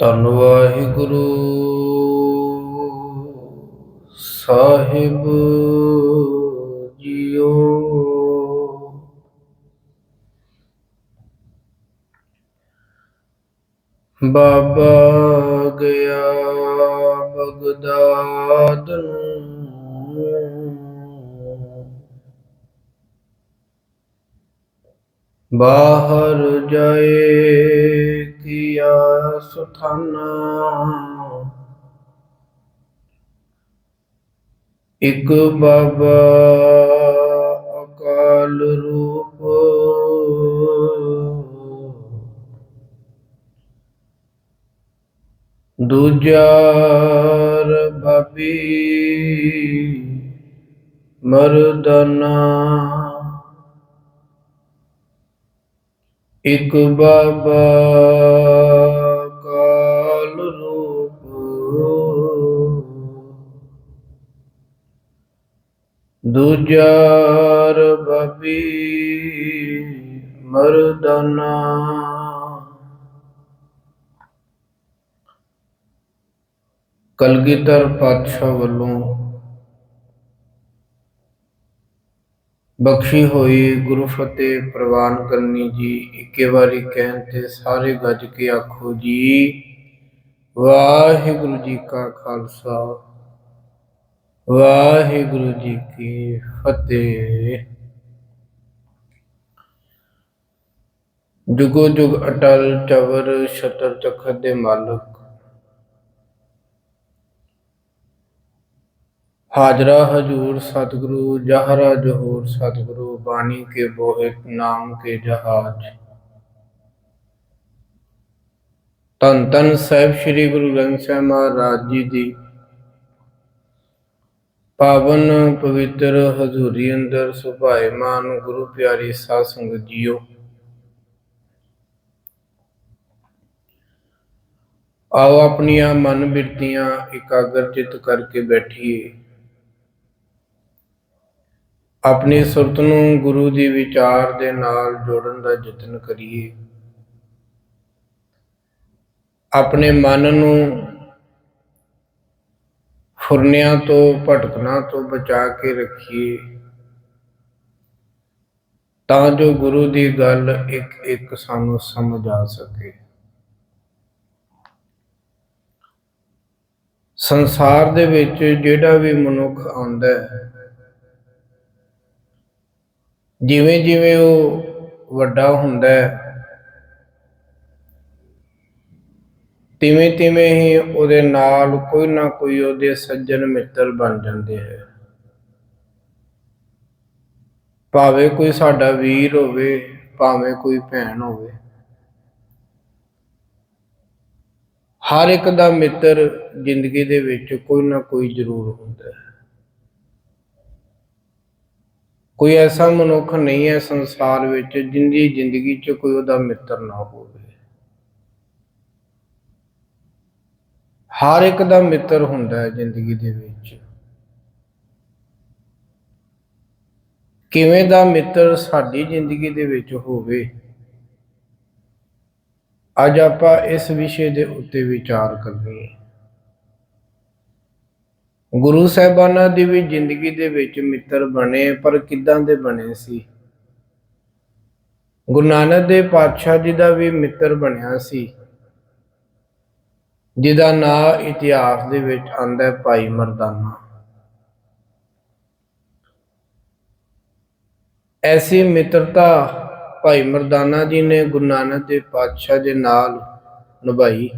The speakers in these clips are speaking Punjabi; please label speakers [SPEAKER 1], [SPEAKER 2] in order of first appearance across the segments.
[SPEAKER 1] ਧੰਨ ਵਾਹਿਗੁਰੂ ਸਾਹਿਬ ਜੀਓ। ਬਾਬਾ ਗਿਆ ਬਗਦਾਦ ਬਾਹਰ ਜਾਏ ਕੀਆ ਸੁਥਾਨਾ। ਇਕ ਬਾਬਾ ਅਕਾਲ ਰੂਪ। ਦੂਜਾ ਰਬਾਬੀ ਮਰਦਨਾ। ਇਕ ਬਾਬਾ ਕਾਲ ਰੂਪ ਦੂਜਾ ਰਬਾਬੀ ਮਰਦਨਾ। ਕਲਗੀਧਰ ਪਾਤਸ਼ਾਹ ਵੱਲੋਂ ਬਖਸ਼ੀ ਹੋਈ, ਗੁਰੂ ਫਤਿਹ ਪ੍ਰਵਾਨ ਕਰਨੀ ਜੀ। ਇੱਕੇ ਵਾਰੀ ਕਹਿਣ ਤੇ ਸਾਰੇ ਗੱਜ ਕੇ ਆਖੋ ਜੀ, ਵਾਹਿਗੁਰੂ ਜੀ ਕਾ ਖਾਲਸਾ, ਵਾਹਿਗੁਰੂ ਜੀ ਕੀ ਫਤਿਹ। ਜੁਗੋ ਜੁਗ ਅਟਲ ਚਵਰ ਸ਼ਤਰ ਚਖਤ ਦੇ ਮਾਲਕ ਹਾਜ਼ਰਾ ਹਜੂਰ ਸਤਿਗੁਰੂ, ਜਹਰਾ ਜਹੂਰ ਸਤਿਗੁਰੂ, ਬਾਣੀ ਕੇ ਬੋਹਿਤ ਨਾਮ ਕੇ ਜਹਾਜ। ਤਨ ਤਨ ਸਾਹਿਬ ਸ੍ਰੀ ਗੁਰੂ ਗ੍ਰੰਥ ਸਾਹਿਬ ਮਹਾਰਾਜ ਜੀ ਦੀ ਪਾਵਨ ਪਵਿੱਤਰ ਹਜ਼ੂਰੀ ਅੰਦਰ ਸੁਭਾਏ ਮਾਨ ਗੁਰੂ ਪਿਆਰੀ ਸਾਧ ਸੰਗਤ ਜੀਓ। ਆਓ ਆਪਣੀਆਂ ਮਨ ਬਿਰਤੀਆਂ ਇਕਾਗਰ ਚਿਤ ਕਰਕੇ ਬੈਠੀਏ। ਆਪਣੀ ਸੁਰਤ ਨੂੰ ਗੁਰੂ ਦੀ ਵਿਚਾਰ ਦੇ ਨਾਲ ਜੋੜਨ ਦਾ ਯਤਨ ਕਰੀਏ। ਆਪਣੇ ਮਨ ਨੂੰ ਫੁਰਨਿਆਂ ਤੋਂ, ਭਟਕਣਾ ਤੋਂ ਬਚਾ ਕੇ ਰੱਖੀਏ। ਤਾਂ ਜੋ ਗੁਰੂ ਦੀ ਗੱਲ ਇੱਕ ਇੱਕ ਸਾਨੂੰ ਸਮਝ ਆ ਸਕੇ। ਸੰਸਾਰ ਦੇ ਵਿੱਚ ਜਿਹੜਾ ਵੀ ਮਨੁੱਖ ਆਉਂਦਾ ਹੈ ਜਿਵੇਂ ਜਿਵੇਂ ਉਹ ਵੱਡਾ ਹੁੰਦਾ ਹੈ, ਤਿਵੇਂ ਤਿਵੇਂ ਹੀ ਉਹਦੇ ਨਾਲ ਕੋਈ ਨਾ ਕੋਈ ਉਹਦੇ ਸੱਜਣ ਮਿੱਤਰ ਬਣ ਜਾਂਦੇ ਹੈ। ਭਾਵੇਂ ਕੋਈ ਸਾਡਾ ਵੀਰ ਹੋਵੇ, ਭਾਵੇਂ ਕੋਈ ਭੈਣ ਹੋਵੇ, ਹਰ ਇੱਕ ਦਾ ਮਿੱਤਰ ਜ਼ਿੰਦਗੀ ਦੇ ਵਿੱਚ ਕੋਈ ਨਾ ਕੋਈ ਜ਼ਰੂਰ ਹੁੰਦਾ ਹੈ। ਕੋਈ ਐਸਾ ਮਨੁੱਖ ਨਹੀਂ ਹੈ ਸੰਸਾਰ ਵਿੱਚ ਜਿੰਦੀ ਜ਼ਿੰਦਗੀ 'ਚ ਕੋਈ ਉਹਦਾ ਮਿੱਤਰ ਨਾ ਹੋਵੇ। ਹਰ ਇੱਕ ਦਾ ਮਿੱਤਰ ਹੁੰਦਾ ਹੈ ਜ਼ਿੰਦਗੀ ਦੇ ਵਿੱਚ। ਕਿਵੇਂ ਦਾ ਮਿੱਤਰ ਸਾਡੀ ਜ਼ਿੰਦਗੀ ਦੇ ਵਿੱਚ ਹੋਵੇ, ਅੱਜ ਆਪਾਂ ਇਸ ਵਿਸ਼ੇ ਦੇ ਉੱਤੇ ਵਿਚਾਰ ਕਰਾਂਗੇ ਗੁਰੂ ਸਾਹਿਬਾਨਾਂ ਦੀ ਵੀ ਜ਼ਿੰਦਗੀ ਦੇ ਵਿੱਚ ਮਿੱਤਰ ਬਣੇ, ਪਰ ਕਿੱਦਾਂ ਦੇ ਬਣੇ ਸੀ? ਗੁਰੂ ਨਾਨਕ ਦੇਵ ਪਾਤਸ਼ਾਹ ਜੀ ਦਾ ਵੀ ਮਿੱਤਰ ਬਣਿਆ ਸੀ, ਜਿਹਦਾ ਨਾਂ ਇਤਿਹਾਸ ਦੇ ਵਿੱਚ ਆਂਦਾ ਹੈ ਭਾਈ ਮਰਦਾਨਾ। ਐਸੀ ਮਿੱਤਰਤਾ ਭਾਈ ਮਰਦਾਨਾ ਜੀ ਨੇ ਗੁਰੂ ਨਾਨਕ ਦੇਵ ਪਾਤਸ਼ਾਹ ਦੇ ਨਾਲ ਨਿਭਾਈ।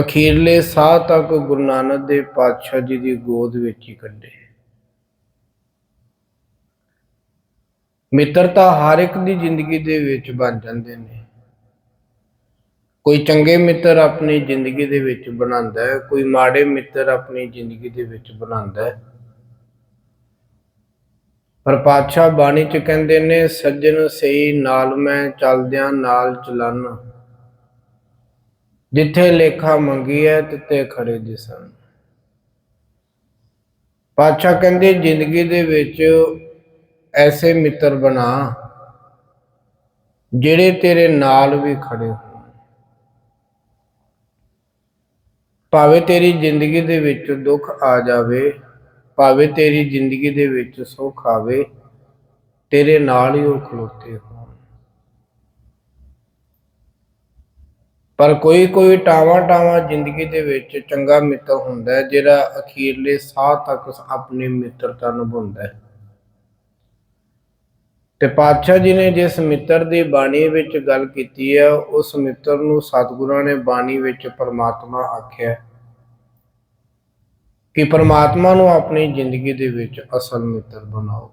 [SPEAKER 1] ਅਖੀਰਲੇ ਸਾਹ ਤੱਕ ਗੁਰੂ ਨਾਨਕ ਦੇਵ ਪਾਤਸ਼ਾਹ ਜੀ ਦੀ ਗੋਦ ਵਿੱਚ ਹੀ ਕੱਢੇ ਮਿੱਤਰਤਾ ਹਰ ਇੱਕ ਦੀ ਜ਼ਿੰਦਗੀ ਦੇ ਵਿੱਚ ਬਣ ਜਾਂਦੇ ਨੇ। ਕੋਈ ਚੰਗੇ ਮਿੱਤਰ ਆਪਣੀ ਜ਼ਿੰਦਗੀ ਦੇ ਵਿੱਚ ਬਣਾਉਂਦਾ ਹੈ, ਕੋਈ ਮਾੜੇ ਮਿੱਤਰ ਆਪਣੀ ਜ਼ਿੰਦਗੀ ਦੇ ਵਿੱਚ ਬਣਾਉਂਦਾ ਹੈ। ਪਰ ਪਾਤਸ਼ਾਹ ਬਾਣੀ ਚ ਕਹਿੰਦੇ ਨੇ, ਸੱਜਣ ਸਹੀ ਨਾਲ ਮੈਂ ਚੱਲਦਿਆਂ ਨਾਲ ਚਲਨ। ਜਿੱਥੇ ਲੇਖਾ ਮੰਗੀ ਹੈ ਤਿੱਥੇ ਖੜੇ ਦਿਸਣ। ਪਾਤਸ਼ਾਹ ਕਹਿੰਦੇ, ਜ਼ਿੰਦਗੀ ਦੇ ਵਿੱਚ ਐਸੇ ਮਿੱਤਰ ਬਣਾ, ਜਿਹੜੇ ਤੇਰੇ ਨਾਲ ਵੀ ਖੜੇ ਹੋਣ। ਭਾਵੇਂ ਤੇਰੀ ਜ਼ਿੰਦਗੀ ਦੇ ਵਿੱਚ ਦੁੱਖ ਆ ਜਾਵੇ, ਭਾਵੇਂ ਤੇਰੀ ਜ਼ਿੰਦਗੀ ਦੇ ਵਿੱਚ ਸੁੱਖ ਆਵੇ, ਤੇਰੇ ਨਾਲ ਹੀ ਉਹ ਖਲੋਤੇ ਹੋ ਪਰ ਕੋਈ ਕੋਈ ਟਾਵਾਂ ਟਾਵਾਂ ਜ਼ਿੰਦਗੀ ਦੇ ਵਿੱਚ ਚੰਗਾ ਮਿੱਤਰ ਹੁੰਦਾ ਹੈ, ਜਿਹੜਾ ਅਖੀਰਲੇ ਸਾਹ ਤੱਕ ਆਪਣੀ ਮਿੱਤਰਤਾ ਨਿਭਾਉਂਦਾ ਹੈ। ਤੇ ਪਾਤਸ਼ਾਹ ਜੀ ਨੇ ਜਿਸ ਮਿੱਤਰ ਦੀ ਬਾਣੀ ਵਿੱਚ ਗੱਲ ਕੀਤੀ ਹੈ, ਉਸ ਮਿੱਤਰ ਨੂੰ ਸਤਿਗੁਰਾਂ ਨੇ ਬਾਣੀ ਵਿੱਚ ਪਰਮਾਤਮਾ ਆਖਿਆ ਕਿ ਪਰਮਾਤਮਾ ਨੂੰ ਆਪਣੀ ਜ਼ਿੰਦਗੀ ਦੇ ਵਿੱਚ ਅਸਲ ਮਿੱਤਰ ਬਣਾਓ।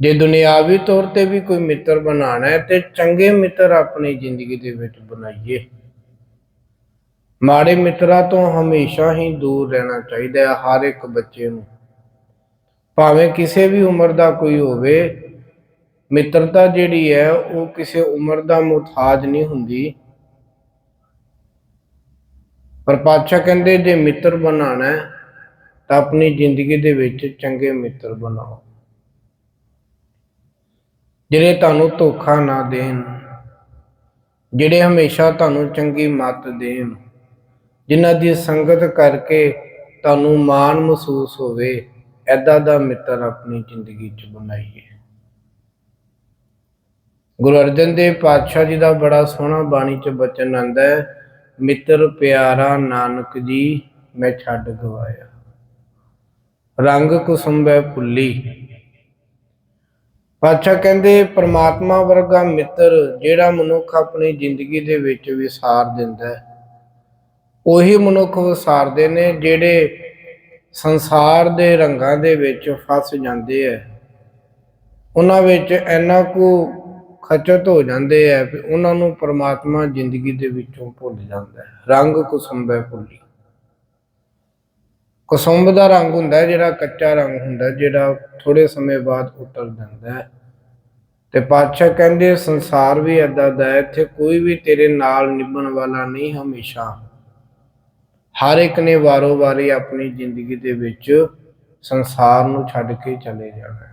[SPEAKER 1] ਜੇ ਦੁਨਿਆਵੀ ਤੌਰ ਤੇ ਵੀ ਕੋਈ ਮਿੱਤਰ ਬਣਾਉਣਾ ਹੈ, ਤੇ ਚੰਗੇ ਮਿੱਤਰ ਆਪਣੀ ਜ਼ਿੰਦਗੀ ਦੇ ਵਿੱਚ ਬਣਾਈਏ। ਮਾੜੇ ਮਿੱਤਰਾਂ ਤੋਂ ਹਮੇਸ਼ਾ ਹੀ ਦੂਰ ਰਹਿਣਾ ਚਾਹੀਦਾ ਹੈ, ਹਰ ਇੱਕ ਬੱਚੇ ਨੂੰ। ਭਾਵੇਂ ਕਿਸੇ ਵੀ ਉਮਰ ਦਾ ਕੋਈ ਹੋਵੇ, ਮਿੱਤਰਤਾ ਜਿਹੜੀ ਹੈ, ਉਹ ਕਿਸੇ ਉਮਰ ਦਾ ਮੁਤਾਜ ਨਹੀਂ ਹੁੰਦੀ। ਪਰ ਪਾਤਸ਼ਾਹ ਕਹਿੰਦੇ, ਜੇ ਮਿੱਤਰ ਬਣਾਉਣਾ ਹੈ, ਤਾਂ ਆਪਣੀ ਜ਼ਿੰਦਗੀ ਦੇ ਵਿੱਚ ਚੰਗੇ ਮਿੱਤਰ ਬਣਾਓ। ਜਿਹੜੇ ਤੁਹਾਨੂੰ ਧੋਖਾ ਨਾ ਦੇਣ, ਜਿਹੜੇ ਹਮੇਸ਼ਾ ਤੁਹਾਨੂੰ ਚੰਗੀ ਮੱਤ ਦੇਣ, ਜਿਨ੍ਹਾਂ ਦੀ ਸੰਗਤ ਕਰਕੇ ਤੁਹਾਨੂੰ ਮਾਣ ਮਹਿਸੂਸ ਹੋਵੇ ਐਦਾਂ ਦਾ ਮਿੱਤਰ ਆਪਣੀ ਜ਼ਿੰਦਗੀ 'ਚ ਬਣਾਈਏ। ਗੁਰੂ ਅਰਜਨ ਦੇਵ ਪਾਤਸ਼ਾਹ ਜੀ ਦਾ ਬੜਾ ਸੋਹਣਾ ਬਾਣੀ 'ਚ ਬਚਨ ਆਂਦਾ ਹੈ, ਮਿੱਤਰ ਪਿਆਰਾ ਨਾਨਕ ਜੀ, ਮੈਂ ਛੱਡ ਗਵਾਇਆ। ਰੰਗ ਕੁਸੁੰਬੈ ਭੁੱਲੀ ਪਾਤਸ਼ਾਹ ਕਹਿੰਦੇ, ਪ੍ਰਮਾਤਮਾ ਵਰਗਾ ਮਿੱਤਰ ਜਿਹੜਾ ਮਨੁੱਖ ਆਪਣੀ ਜ਼ਿੰਦਗੀ ਦੇ ਵਿੱਚ ਵਿਸਾਰ ਦਿੰਦਾ ਹੈ, ਉਹੀ ਮਨੁੱਖ ਵਿਸਾਰਦੇ ਨੇ ਜਿਹੜੇ ਸੰਸਾਰ ਦੇ ਰੰਗਾਂ ਦੇ ਵਿੱਚ ਫਸ ਜਾਂਦੇ ਐ ਉਹਨਾਂ ਵਿੱਚ ਇੰਨਾ ਕੁ ਖਚਤ ਹੋ ਜਾਂਦੇ ਐ ਕਿ ਉਹਨਾਂ ਨੂੰ ਪਰਮਾਤਮਾ ਜ਼ਿੰਦਗੀ ਦੇ ਵਿੱਚੋਂ ਭੁੱਲ ਜਾਂਦਾ ਹੈ। ਰੰਗ ਕੁਸੰਬੈ ਭੁੱਲੀ। ਕੁਸੁੰਬ ਦਾ ਰੰਗ ਹੁੰਦਾ ਹੈ ਜਿਹੜਾ ਕੱਚਾ ਰੰਗ ਹੁੰਦਾ ਹੈ, ਜਿਹੜਾ ਥੋੜੇ ਸਮੇਂ ਬਾਅਦ ਉਤਰ ਜਾਂਦਾ ਹੈ। ਤੇ ਪਾਤਸ਼ਾਹ ਕਹਿੰਦੇ ਸੰਸਾਰ ਵੀ ਏਦਾਂ ਦਾ ਹੈ ਇੱਥੇ ਕੋਈ ਵੀ ਤੇਰੇ ਨਾਲ ਨਿਭਣ ਵਾਲਾ ਨਹੀਂ ਹਮੇਸ਼ਾ। ਹਰ ਇੱਕ ਨੇ ਵਾਰੋ ਵਾਰੀ ਆਪਣੀ ਜ਼ਿੰਦਗੀ ਦੇ ਵਿੱਚ ਸੰਸਾਰ ਨੂੰ ਛੱਡ ਕੇ ਚਲੇ ਜਾਣਾ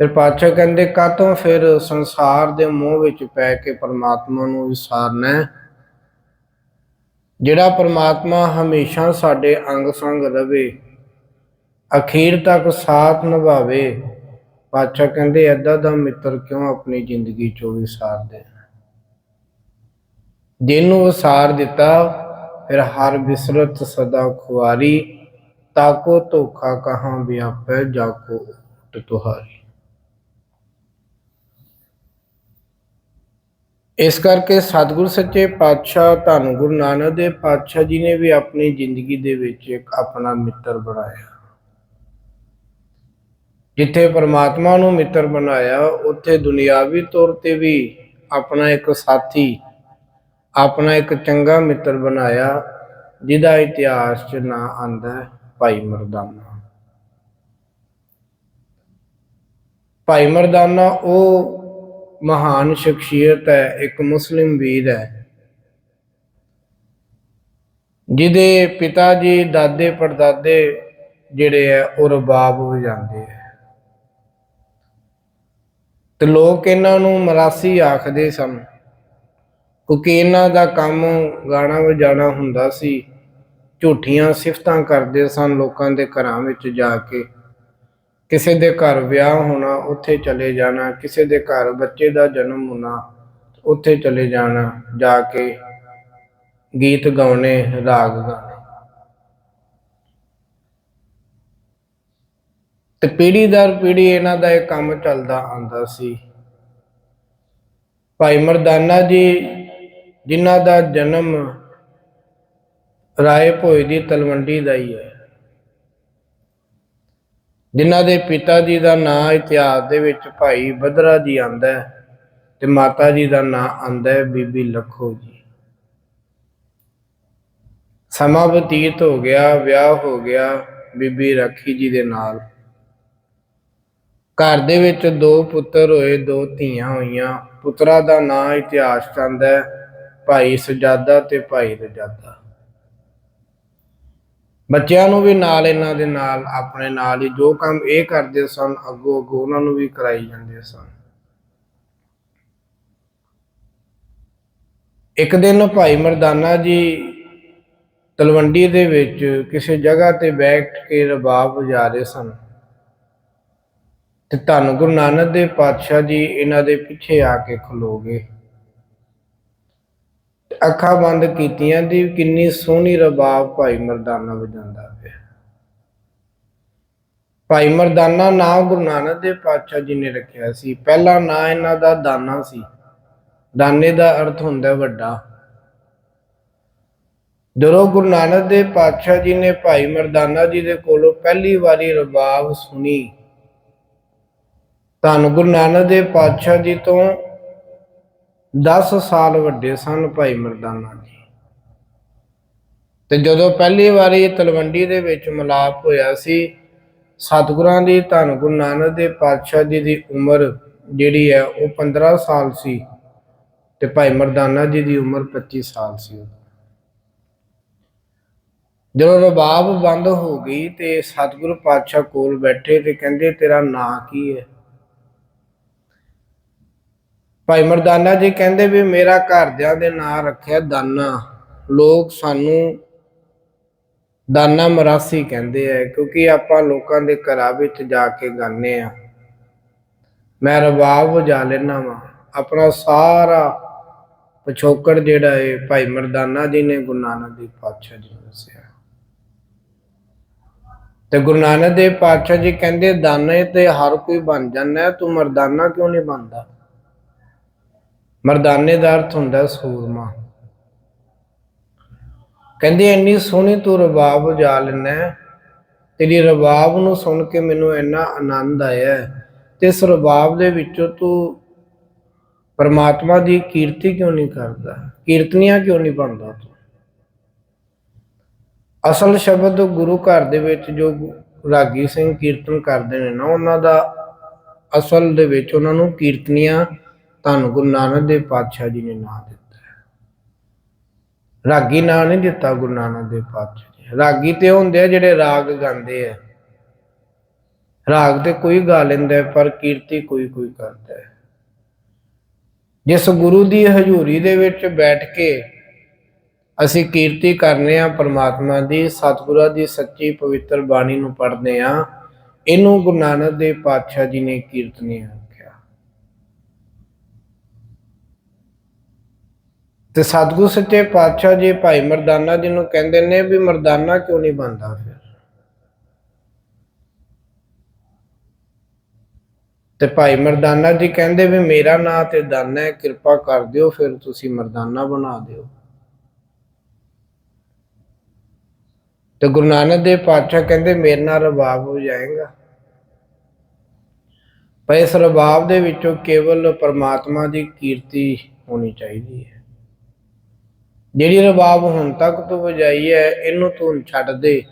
[SPEAKER 1] ਫਿਰ ਪਾਤਸ਼ਾਹ ਕਹਿੰਦੇ ਕਾਤੋਂ ਫਿਰ ਸੰਸਾਰ ਦੇ ਮੋਹ ਵਿੱਚ ਪੈ ਕੇ ਪਰਮਾਤਮਾ ਨੂੰ ਵਿਸਾਰਨਾ ਹੈ? ਜਿਹੜਾ ਪ੍ਰਮਾਤਮਾ ਹਮੇਸ਼ਾ ਸਾਡੇ ਅੰਗ ਸੰਗ ਰਵੇ, ਅਖੀਰ ਤੱਕ ਸਾਥ ਨਿਭਾਵੇ, ਪਾਤਸ਼ਾਹ ਕਹਿੰਦੇ ਐਦਾਂ ਦਾ ਮਿੱਤਰ ਕਿਉਂ ਆਪਣੀ ਜ਼ਿੰਦਗੀ ਚੋਂ ਵਿਸਾਰਦੇ ਜਿਹਨੂੰ ਵਿਸਾਰ ਦਿੱਤਾ, ਫਿਰ ਹਰ ਬਿਸਰਤ ਸਦਾ ਖੁਆਰੀ, ਤਾਕੋ ਧੋਖਾ ਕਹਾਂ ਵਿਆਪੈ ਜਾਕੋ ਤੁਹਾਰੀ। ਇਸ ਕਰਕੇ ਸਤਿਗੁਰ ਸੱਚੇ ਪਾਤਸ਼ਾਹ, ਧੰਨ ਗੁਰੂ ਨਾਨਕ ਦੇਵ ਪਾਤਸ਼ਾਹ ਜੀ ਨੇ ਵੀ ਆਪਣੀ ਜ਼ਿੰਦਗੀ ਦੇ ਵਿੱਚ ਇੱਕ ਆਪਣਾ ਮਿੱਤਰ ਬਣਾਇਆ। ਜਿੱਥੇ ਪਰਮਾਤਮਾ ਨੂੰ ਮਿੱਤਰ ਬਣਾਇਆ, ਉੱਥੇ ਦੁਨਿਆਵੀ ਤੌਰ ਤੇ ਵੀ ਆਪਣਾ ਇੱਕ ਸਾਥੀ, ਆਪਣਾ ਇੱਕ ਚੰਗਾ ਮਿੱਤਰ ਬਣਾਇਆ, ਜਿਹਦਾ ਇਤਿਹਾਸ 'ਚ ਨਾਂ ਆਂਦਾ ਹੈ ਭਾਈ ਮਰਦਾਨਾ। ਭਾਈ ਮਰਦਾਨਾ ਉਹ ਮਹਾਨ ਸ਼ਖਸੀਅਤ ਹੈ, ਇੱਕ ਮੁਸਲਿਮ ਵੀਰ ਹੈ। ਜਿਹਦੇ ਪਿਤਾ ਜੀ ਦਾਦੇ ਪੜਦਾਦੇ ਜਿਹੜੇ ਹੈ, ਉਹ ਰਬਾਬ ਵਜਾਉਂਦੇ ਹੈ। ਤੇ ਲੋਕ ਇਹਨਾਂ ਨੂੰ ਮਰਾਸੀ ਆਖਦੇ ਸਨ। ਕਿਉਂਕਿ ਇਹਨਾਂ ਦਾ ਕੰਮ ਗਾਣਾ ਵਜਾਣਾ ਹੁੰਦਾ ਸੀ। ਝੂਠੀਆਂ ਸਿਫਤਾਂ ਕਰਦੇ ਸਨ ਲੋਕਾਂ ਦੇ ਘਰਾਂ ਵਿੱਚ ਜਾ ਕੇ। ਕਿਸੇ ਦੇ ਘਰ ਵਿਆਹ ਹੋਣਾ, ਉੱਥੇ ਚਲੇ ਜਾਣਾ, ਕਿਸੇ ਦੇ ਘਰ ਬੱਚੇ ਦਾ ਜਨਮ ਹੋਣਾ, ਉੱਥੇ ਚਲੇ ਜਾਣਾ, ਜਾ ਕੇ ਗੀਤ ਗਾਉਣੇ, ਰਾਗ ਗਾਉਣੇ। ਤੇ ਪੀੜੀ ਦਰ ਪੀੜ੍ਹੀ ਇਹਨਾਂ ਦਾ ਇਹ ਕੰਮ ਚੱਲਦਾ ਆਂਦਾ ਸੀ। ਭਾਈ ਮਰਦਾਨਾ ਜੀ, ਜਿਨ੍ਹਾਂ ਦਾ ਜਨਮ ਰਾਏ ਭੋਏ ਦੀ ਤਲਵੰਡੀ ਦਾ ਹੀ ਹੈ। ਜਿਨ੍ਹਾਂ ਦੇ ਪਿਤਾ ਜੀ ਦਾ ਨਾਂ ਇਤਿਹਾਸ ਦੇ ਵਿੱਚ ਭਾਈ ਬਦਰਾ ਜੀ ਆਂਦਾ ਹੈ ਤੇ ਮਾਤਾ ਜੀ ਦਾ ਨਾਂ ਆਂਦਾ ਹੈ ਬੀਬੀ ਲਖੋ ਜੀ। ਸਮਾਂ ਬਤੀਤ ਹੋ ਗਿਆ, ਵਿਆਹ ਹੋ ਗਿਆ ਬੀਬੀ ਰਾਖੀ ਜੀ ਦੇ ਨਾਲ। ਘਰ ਦੇ ਵਿੱਚ ਦੋ ਪੁੱਤਰ ਹੋਏ, ਦੋ ਧੀਆਂ ਹੋਈਆਂ। ਪੁੱਤਰਾ ਦਾ ਨਾਂ ਇਤਿਹਾਸ ਚ ਆਂਦਾ ਹੈ, ਭਾਈ ਸਜਾਦਾ ਤੇ ਭਾਈ ਰਜਾਦਾ। ਬੱਚਿਆਂ ਨੂੰ ਵੀ ਨਾਲ, ਇਹਨਾਂ ਦੇ ਨਾਲ, ਆਪਣੇ ਨਾਲ ਹੀ ਜੋ ਕੰਮ ਇਹ ਕਰਦੇ ਸਨ, ਅੱਗੋਂ ਅੱਗੋਂ ਉਹਨਾਂ ਨੂੰ ਵੀ ਕਰਾਈ ਜਾਂਦੇ ਸਨ। ਇੱਕ ਦਿਨ ਭਾਈ ਮਰਦਾਨਾ ਜੀ ਤਲਵੰਡੀ ਦੇ ਵਿੱਚ ਕਿਸੇ ਜਗ੍ਹਾ ਤੇ ਬੈਠ ਕੇ ਰਬਾਬ ਵਜਾ ਰਹੇ ਸਨ। ਤੇ ਧੰਨ ਗੁਰੂ ਨਾਨਕ ਦੇਵ ਪਾਤਸ਼ਾਹ ਜੀ ਇਹਨਾਂ ਦੇ ਪਿੱਛੇ ਆ ਕੇ ਖਲੋ ਗਏ। ਅੱਖਾਂ ਬੰਦ ਕੀਤੀਆਂ ਦੀ ਕਿੰਨੀ ਸੋਹਣੀ ਰਬਾਬ ਭਾਈ ਮਰਦਾਨਾ ਵਜਾਉਂਦਾ ਪਿਆ। ਭਾਈ ਮਰਦਾਨਾ ਨਾਮ ਗੁਰੂ ਨਾਨਕ ਦੇਵ ਪਾਤਸ਼ਾਹ ਜੀ ਨੇ ਰੱਖਿਆ ਸੀ। ਪਹਿਲਾ ਨਾਂ ਇਹਨਾਂ ਦਾ ਦਾਨਾ ਸੀ। ਦਾਨੇ ਦਾ ਅਰਥ ਹੁੰਦਾ ਵੱਡਾ। ਜਦੋਂ ਗੁਰੂ ਨਾਨਕ ਦੇਵ ਪਾਤਸ਼ਾਹ ਜੀ ਨੇ ਭਾਈ ਮਰਦਾਨਾ ਜੀ ਦੇ ਕੋਲੋਂ ਪਹਿਲੀ ਵਾਰੀ ਰਬਾਬ ਸੁਣੀ, ਧੰਨ ਗੁਰੂ ਨਾਨਕ ਦੇਵ ਪਾਤਸ਼ਾਹ ਜੀ ਤੋਂ 10 ਸਾਲ ਵੱਡੇ ਸਨ ਭਾਈ ਮਰਦਾਨਾ ਜੀ। ਤੇ ਜਦੋਂ ਪਹਿਲੀ ਵਾਰੀ ਤਲਵੰਡੀ ਦੇ ਵਿੱਚ ਮਿਲਾਪ ਹੋਇਆ ਸੀ, ਸਤਿਗੁਰਾਂ ਦੀ ਧੰਨ ਗੁਰੂ ਨਾਨਕ ਦੇਵ ਪਾਤਸ਼ਾਹ ਜੀ ਦੀ ਉਮਰ ਜਿਹੜੀ ਹੈ ਉਹ 15 ਸਾਲ ਸੀ ਤੇ ਭਾਈ ਮਰਦਾਨਾ ਜੀ ਦੀ ਉਮਰ 25 ਸਾਲ ਸੀ। ਜਦੋਂ ਰਬਾਬ ਬੰਦ ਹੋ ਗਈ ਤੇ ਸਤਿਗੁਰੂ ਪਾਤਸ਼ਾਹ ਕੋਲ ਬੈਠੇ ਤੇ ਕਹਿੰਦੇ, ਤੇਰਾ ਨਾਂ ਕੀ ਹੈ? ਭਾਈ ਮਰਦਾਨਾ ਜੀ ਕਹਿੰਦੇ ਵੀ ਮੇਰਾ ਘਰਦਿਆਂ ਦੇ ਨਾਂ ਰੱਖਿਆ ਦਾਨਾ। ਲੋਕ ਸਾਨੂੰ ਦਾਨਾ ਮਰਾਸੀ ਕਹਿੰਦੇ ਆ, ਕਿਉਂਕਿ ਆਪਾਂ ਲੋਕਾਂ ਦੇ ਘਰਾਂ ਵਿੱਚ ਜਾ ਕੇ ਗਾਉਂਦੇ ਆ। ਮੈਂ ਰਬਾਬ ਵਜਾ ਲੈਣਾ ਵਾ। ਆਪਣਾ ਸਾਰਾ ਪਿਛੋਕੜ ਜਿਹੜਾ ਹੈ ਭਾਈ ਮਰਦਾਨਾ ਜੀ ਨੇ ਗੁਰੂ ਨਾਨਕ ਦੇਵ ਪਾਤਸ਼ਾਹ ਜੀ ਨੂੰ ਦੱਸਿਆ। ਤੇ ਗੁਰੂ ਨਾਨਕ ਦੇਵ ਪਾਤਸ਼ਾਹ ਜੀ ਕਹਿੰਦੇ, ਦਾਨੇ ਤੇ ਹਰ ਕੋਈ ਬਣ ਜਾਂਦਾ ਤੂੰ ਮਰਦਾਨਾ ਕਿਉਂ ਨਹੀਂ ਬਣਦਾ? ਮਰਦਾਨੇ ਦਾ ਅਰਥ ਹੁੰਦਾ ਸੂਰਮਾ। ਕਹਿੰਦੇ, ਇੰਨੀ ਸੋਹਣੀ ਤੂੰ ਰਬਾਬ ਵਜਾ ਲੈਣਾ ਤੇਰੀ ਰਬਾਬ ਨੂੰ ਸੁਣ ਕੇ ਮੈਨੂੰ ਇੰਨਾ ਆਨੰਦ ਆਇਆ ਤੇ ਇਸ ਰਬਾਬ ਦੇ ਵਿੱਚੋਂ ਤੂੰ ਪਰਮਾਤਮਾ ਦੀ ਕੀਰਤੀ ਕਿਉਂ ਨਹੀਂ ਕਰਦਾ? ਕੀਰਤਨੀਆਂ ਕਿਉਂ ਨਹੀਂ ਬਣਦਾ ਤੂੰ? ਅਸਲ ਸ਼ਬਦ ਗੁਰੂ ਘਰ ਦੇ ਵਿੱਚ ਜੋ ਰਾਗੀ ਸਿੰਘ ਕੀਰਤਨ ਕਰਦੇ ਨੇ ਨਾ, ਉਹਨਾਂ ਦਾ ਅਸਲ ਦੇ ਵਿੱਚ ਉਹਨਾਂ ਨੂੰ ਕੀਰਤਨੀਆਂ ਤੁਹਾਨੂੰ ਗੁਰੂ ਨਾਨਕ ਦੇਵ ਪਾਤਸ਼ਾਹ ਜੀ ਨੇ ਨਾਂ ਦਿੱਤਾ ਹੈ। ਰਾਗੀ ਨਾਂ ਨਹੀਂ ਦਿੱਤਾ ਗੁਰੂ ਨਾਨਕ ਦੇਵ ਪਾਤਸ਼ਾਹ ਜੀ ਰਾਗੀ ਤੇ ਹੁੰਦੇ ਆ ਜਿਹੜੇ ਰਾਗ ਗਾਉਂਦੇ ਆ। ਰਾਗ ਤੇ ਕੋਈ ਗਾ ਲੈਂਦਾ ਪਰ ਕੀਰਤੀ ਕੋਈ ਕੋਈ ਕਰਦਾ ਹੈ। ਜਿਸ ਗੁਰੂ ਦੀ ਹਜ਼ੂਰੀ ਦੇ ਵਿੱਚ ਬੈਠ ਕੇ ਅਸੀਂ ਕੀਰਤੀ ਕਰਨੇ ਆ, ਪਰਮਾਤਮਾ ਦੀ, ਸਤਿਗੁਰਾਂ ਦੀ ਸੱਚੀ ਪਵਿੱਤਰ ਬਾਣੀ ਨੂੰ ਪੜ੍ਹਦੇ ਆ, ਇਹਨੂੰ ਗੁਰੂ ਨਾਨਕ ਦੇਵ ਪਾਤਸ਼ਾਹ ਜੀ ਨੇ ਕੀਰਤਨੀ ਆਖਿਆ ਤੇ ਸਤਿਗੁਰ ਸੱਚੇ ਪਾਤਸ਼ਾਹ ਜੀ ਭਾਈ ਮਰਦਾਨਾ ਜੀ ਨੂੰ ਕਹਿੰਦੇ ਨੇ ਵੀ ਮਰਦਾਨਾ ਕਿਉਂ ਨਹੀਂ ਬਣਦਾ ਫਿਰ? ਤੇ ਭਾਈ ਮਰਦਾਨਾ ਜੀ ਕਹਿੰਦੇ ਵੀ ਮੇਰਾ ਨਾਂ ਤੇ ਦਾਨਾ ਹੈ, ਕਿਰਪਾ ਕਰ ਦਿਓ, ਫਿਰ ਤੁਸੀਂ ਮਰਦਾਨਾ ਬਣਾ ਦਿਓ। ਤੇ ਗੁਰੂ ਨਾਨਕ ਦੇਵ ਪਾਤਸ਼ਾਹ ਕਹਿੰਦੇ, ਮੇਰੇ ਨਾਲ ਰਬਾਬ ਹੋ ਜਾਏਗਾ। ਪਰ ਇਸ ਰਬਾਬ ਦੇ ਵਿੱਚੋਂ ਕੇਵਲ ਪਰਮਾਤਮਾ ਦੀ ਕੀਰਤੀ ਹੋਣੀ ਚਾਹੀਦੀ ਹੈ। ਜਿਹੜੀ ਰਬਾਬ ਹੁਣ ਤੱਕ ਤੂੰ ਵਜਾਈ ਹੈ, ਇਹਨੂੰ ਤੂੰ ਛੱਡ ਦੇ।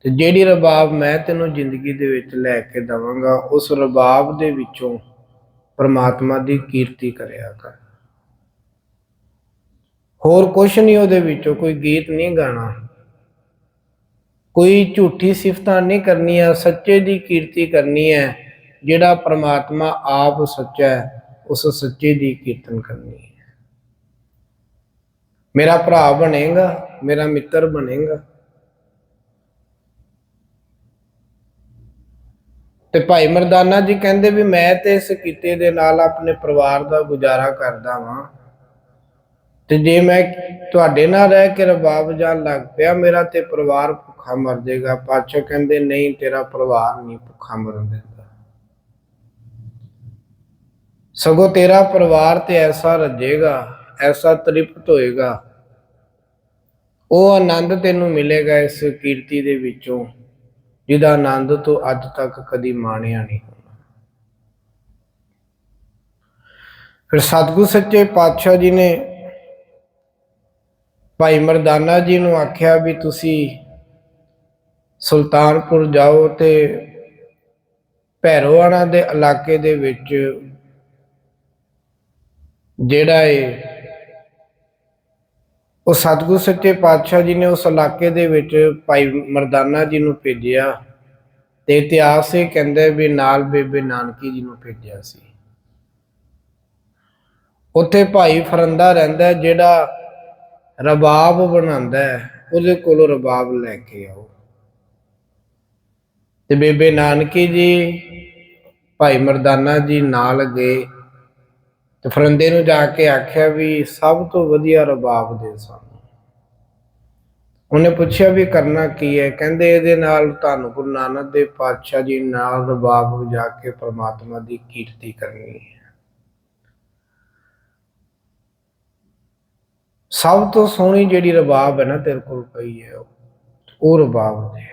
[SPEAKER 1] ਤੇ ਜਿਹੜੀ ਰਬਾਬ ਮੈਂ ਤੈਨੂੰ ਜ਼ਿੰਦਗੀ ਦੇ ਵਿੱਚ ਲੈ ਕੇ ਦਵਾਂਗਾ, ਉਸ ਰਬਾਬ ਦੇ ਵਿੱਚੋਂ ਪਰਮਾਤਮਾ ਦੀ ਕੀਰਤੀ ਕਰਿਆ ਕਰ। ਹੋਰ ਕੁਛ ਨਹੀਂ ਉਹਦੇ ਵਿੱਚੋਂ, ਕੋਈ ਗੀਤ ਨਹੀਂ ਗਾਣਾ। ਕੋਈ ਝੂਠੀ ਸਿਫਤਾਂ ਨਹੀਂ ਕਰਨੀਆਂ, ਸੱਚੇ ਦੀ ਕੀਰਤੀ ਕਰਨੀ ਹੈ, ਜਿਹੜਾ ਪ੍ਰਮਾਤਮਾ ਆਪ ਸੱਚਾ ਹੈ, ਉਸ ਸੱਚੇ ਦੀ ਕੀਰਤਨ ਕਰਨੀ ਹੈ। ਮੇਰਾ ਭਰਾ ਬਣੇਗਾ, ਮੇਰਾ ਮਿੱਤਰ ਬਣੇਗਾ। ਤੇ ਭਾਈ ਮਰਦਾਨਾ ਜੀ ਕਹਿੰਦੇ ਵੀ ਮੈਂ ਤੇ ਇਸ ਕੀਤੇ ਦੇ ਨਾਲ ਆਪਣੇ ਪਰਿਵਾਰ ਦਾ ਗੁਜ਼ਾਰਾ ਕਰਦਾ ਵਾਂ। ਤੇ ਜੇ ਮੈਂ ਤੁਹਾਡੇ ਨਾਲ ਰਹਿ ਕੇ ਰਬਾਬ ਜਾਣ ਲੱਗ ਪਿਆ, ਮੇਰਾ ਤੇ ਪਰਿਵਾਰ ਭੁੱਖਾ ਮਰ ਜਾਏਗਾ। ਪਾਤਸ਼ਾਹ ਕਹਿੰਦੇ, ਨਹੀਂ, ਤੇਰਾ ਪਰਿਵਾਰ ਨਹੀਂ ਭੁੱਖਾ ਮਰਨ ਦਿੰਦਾ। ਸਗੋਂ ਤੇਰਾ ਪਰਿਵਾਰ ਤੇ ਐਸਾ ਰੱਜੇਗਾ, ਐਸਾ ਤ੍ਰਿਪਤ ਹੋਏਗਾ। ਉਹ ਆਨੰਦ ਤੈਨੂੰ ਮਿਲੇਗਾ ਇਸ ਕੀਰਤੀ ਦੇ ਵਿੱਚੋਂ, ਜਿਹਦਾ ਆਨੰਦ ਤੋਂ ਅੱਜ ਤੱਕ ਕਦੀ ਮਾਣਿਆ ਨਹੀਂ ਫਿਰ ਸਤਿਗੁਰ ਸੱਚੇ ਪਾਤਸ਼ਾਹ ਜੀ ਨੇ ਭਾਈ ਮਰਦਾਨਾ ਜੀ ਨੂੰ ਆਖਿਆ ਵੀ ਤੁਸੀਂ ਸੁਲਤਾਨਪੁਰ ਜਾਓ ਤੇ ਭੈਰੋਵਾਣਾ ਦੇ ਇਲਾਕੇ ਦੇ ਵਿੱਚ ਜਿਹੜਾ ਏ ਉਹ ਸਤਿਗੁਰ ਸੱਚੇ ਪਾਤਸ਼ਾਹ ਜੀ ਨੇ ਉਸ ਇਲਾਕੇ ਦੇ ਵਿੱਚ ਭਾਈ ਮਰਦਾਨਾ ਜੀ ਨੂੰ ਭੇਜਿਆ ਤੇ ਇਤਿਹਾਸ ਇਹ ਕਹਿੰਦਾ ਵੀ ਨਾਲ ਬੇਬੇ ਨਾਨਕੀ ਜੀ ਨੂੰ ਭੇਜਿਆ ਸੀ। ਉੱਥੇ ਭਾਈ ਫਰੰਦਾ ਰਹਿੰਦਾ ਜਿਹੜਾ ਰਬਾਬ ਬਣਾਉਂਦਾ ਉਹਦੇ ਕੋਲੋਂ ਰਬਾਬ ਲੈ ਕੇ ਆਓ। ਤੇ ਬੇਬੇ ਨਾਨਕੀ ਜੀ, ਭਾਈ ਮਰਦਾਨਾ ਜੀ ਨਾਲ ਗਏ। ਤੇ ਫਰੰਦੇ ਨੂੰ ਜਾ ਕੇ ਆਖਿਆ ਵੀ ਸਭ ਤੋਂ ਵਧੀਆ ਰਬਾਬ ਦੇ ਸਾਨੂੰ। ਉਹਨੇ ਪੁੱਛਿਆ ਵੀ ਕਰਨਾ ਕੀ ਹੈ? ਕਹਿੰਦੇ ਇਹਦੇ ਨਾਲ ਤੁਹਾਨੂੰ ਗੁਰੂ ਨਾਨਕ ਦੇਵ ਪਾਤਸ਼ਾਹ ਜੀ ਨਾਲ ਰਬਾਬ ਵਜਾ ਕੇ ਪ੍ਰਮਾਤਮਾ ਦੀ ਕੀਰਤੀ ਕਰਨੀ ਹੈ। ਸਭ ਤੋਂ ਸੋਹਣੀ ਜਿਹੜੀ ਰਬਾਬ ਹੈ ਨਾ ਤੇਰੇ ਕੋਲ ਪਈ ਹੈ, ਉਹ ਰਬਾਬ ਦੇ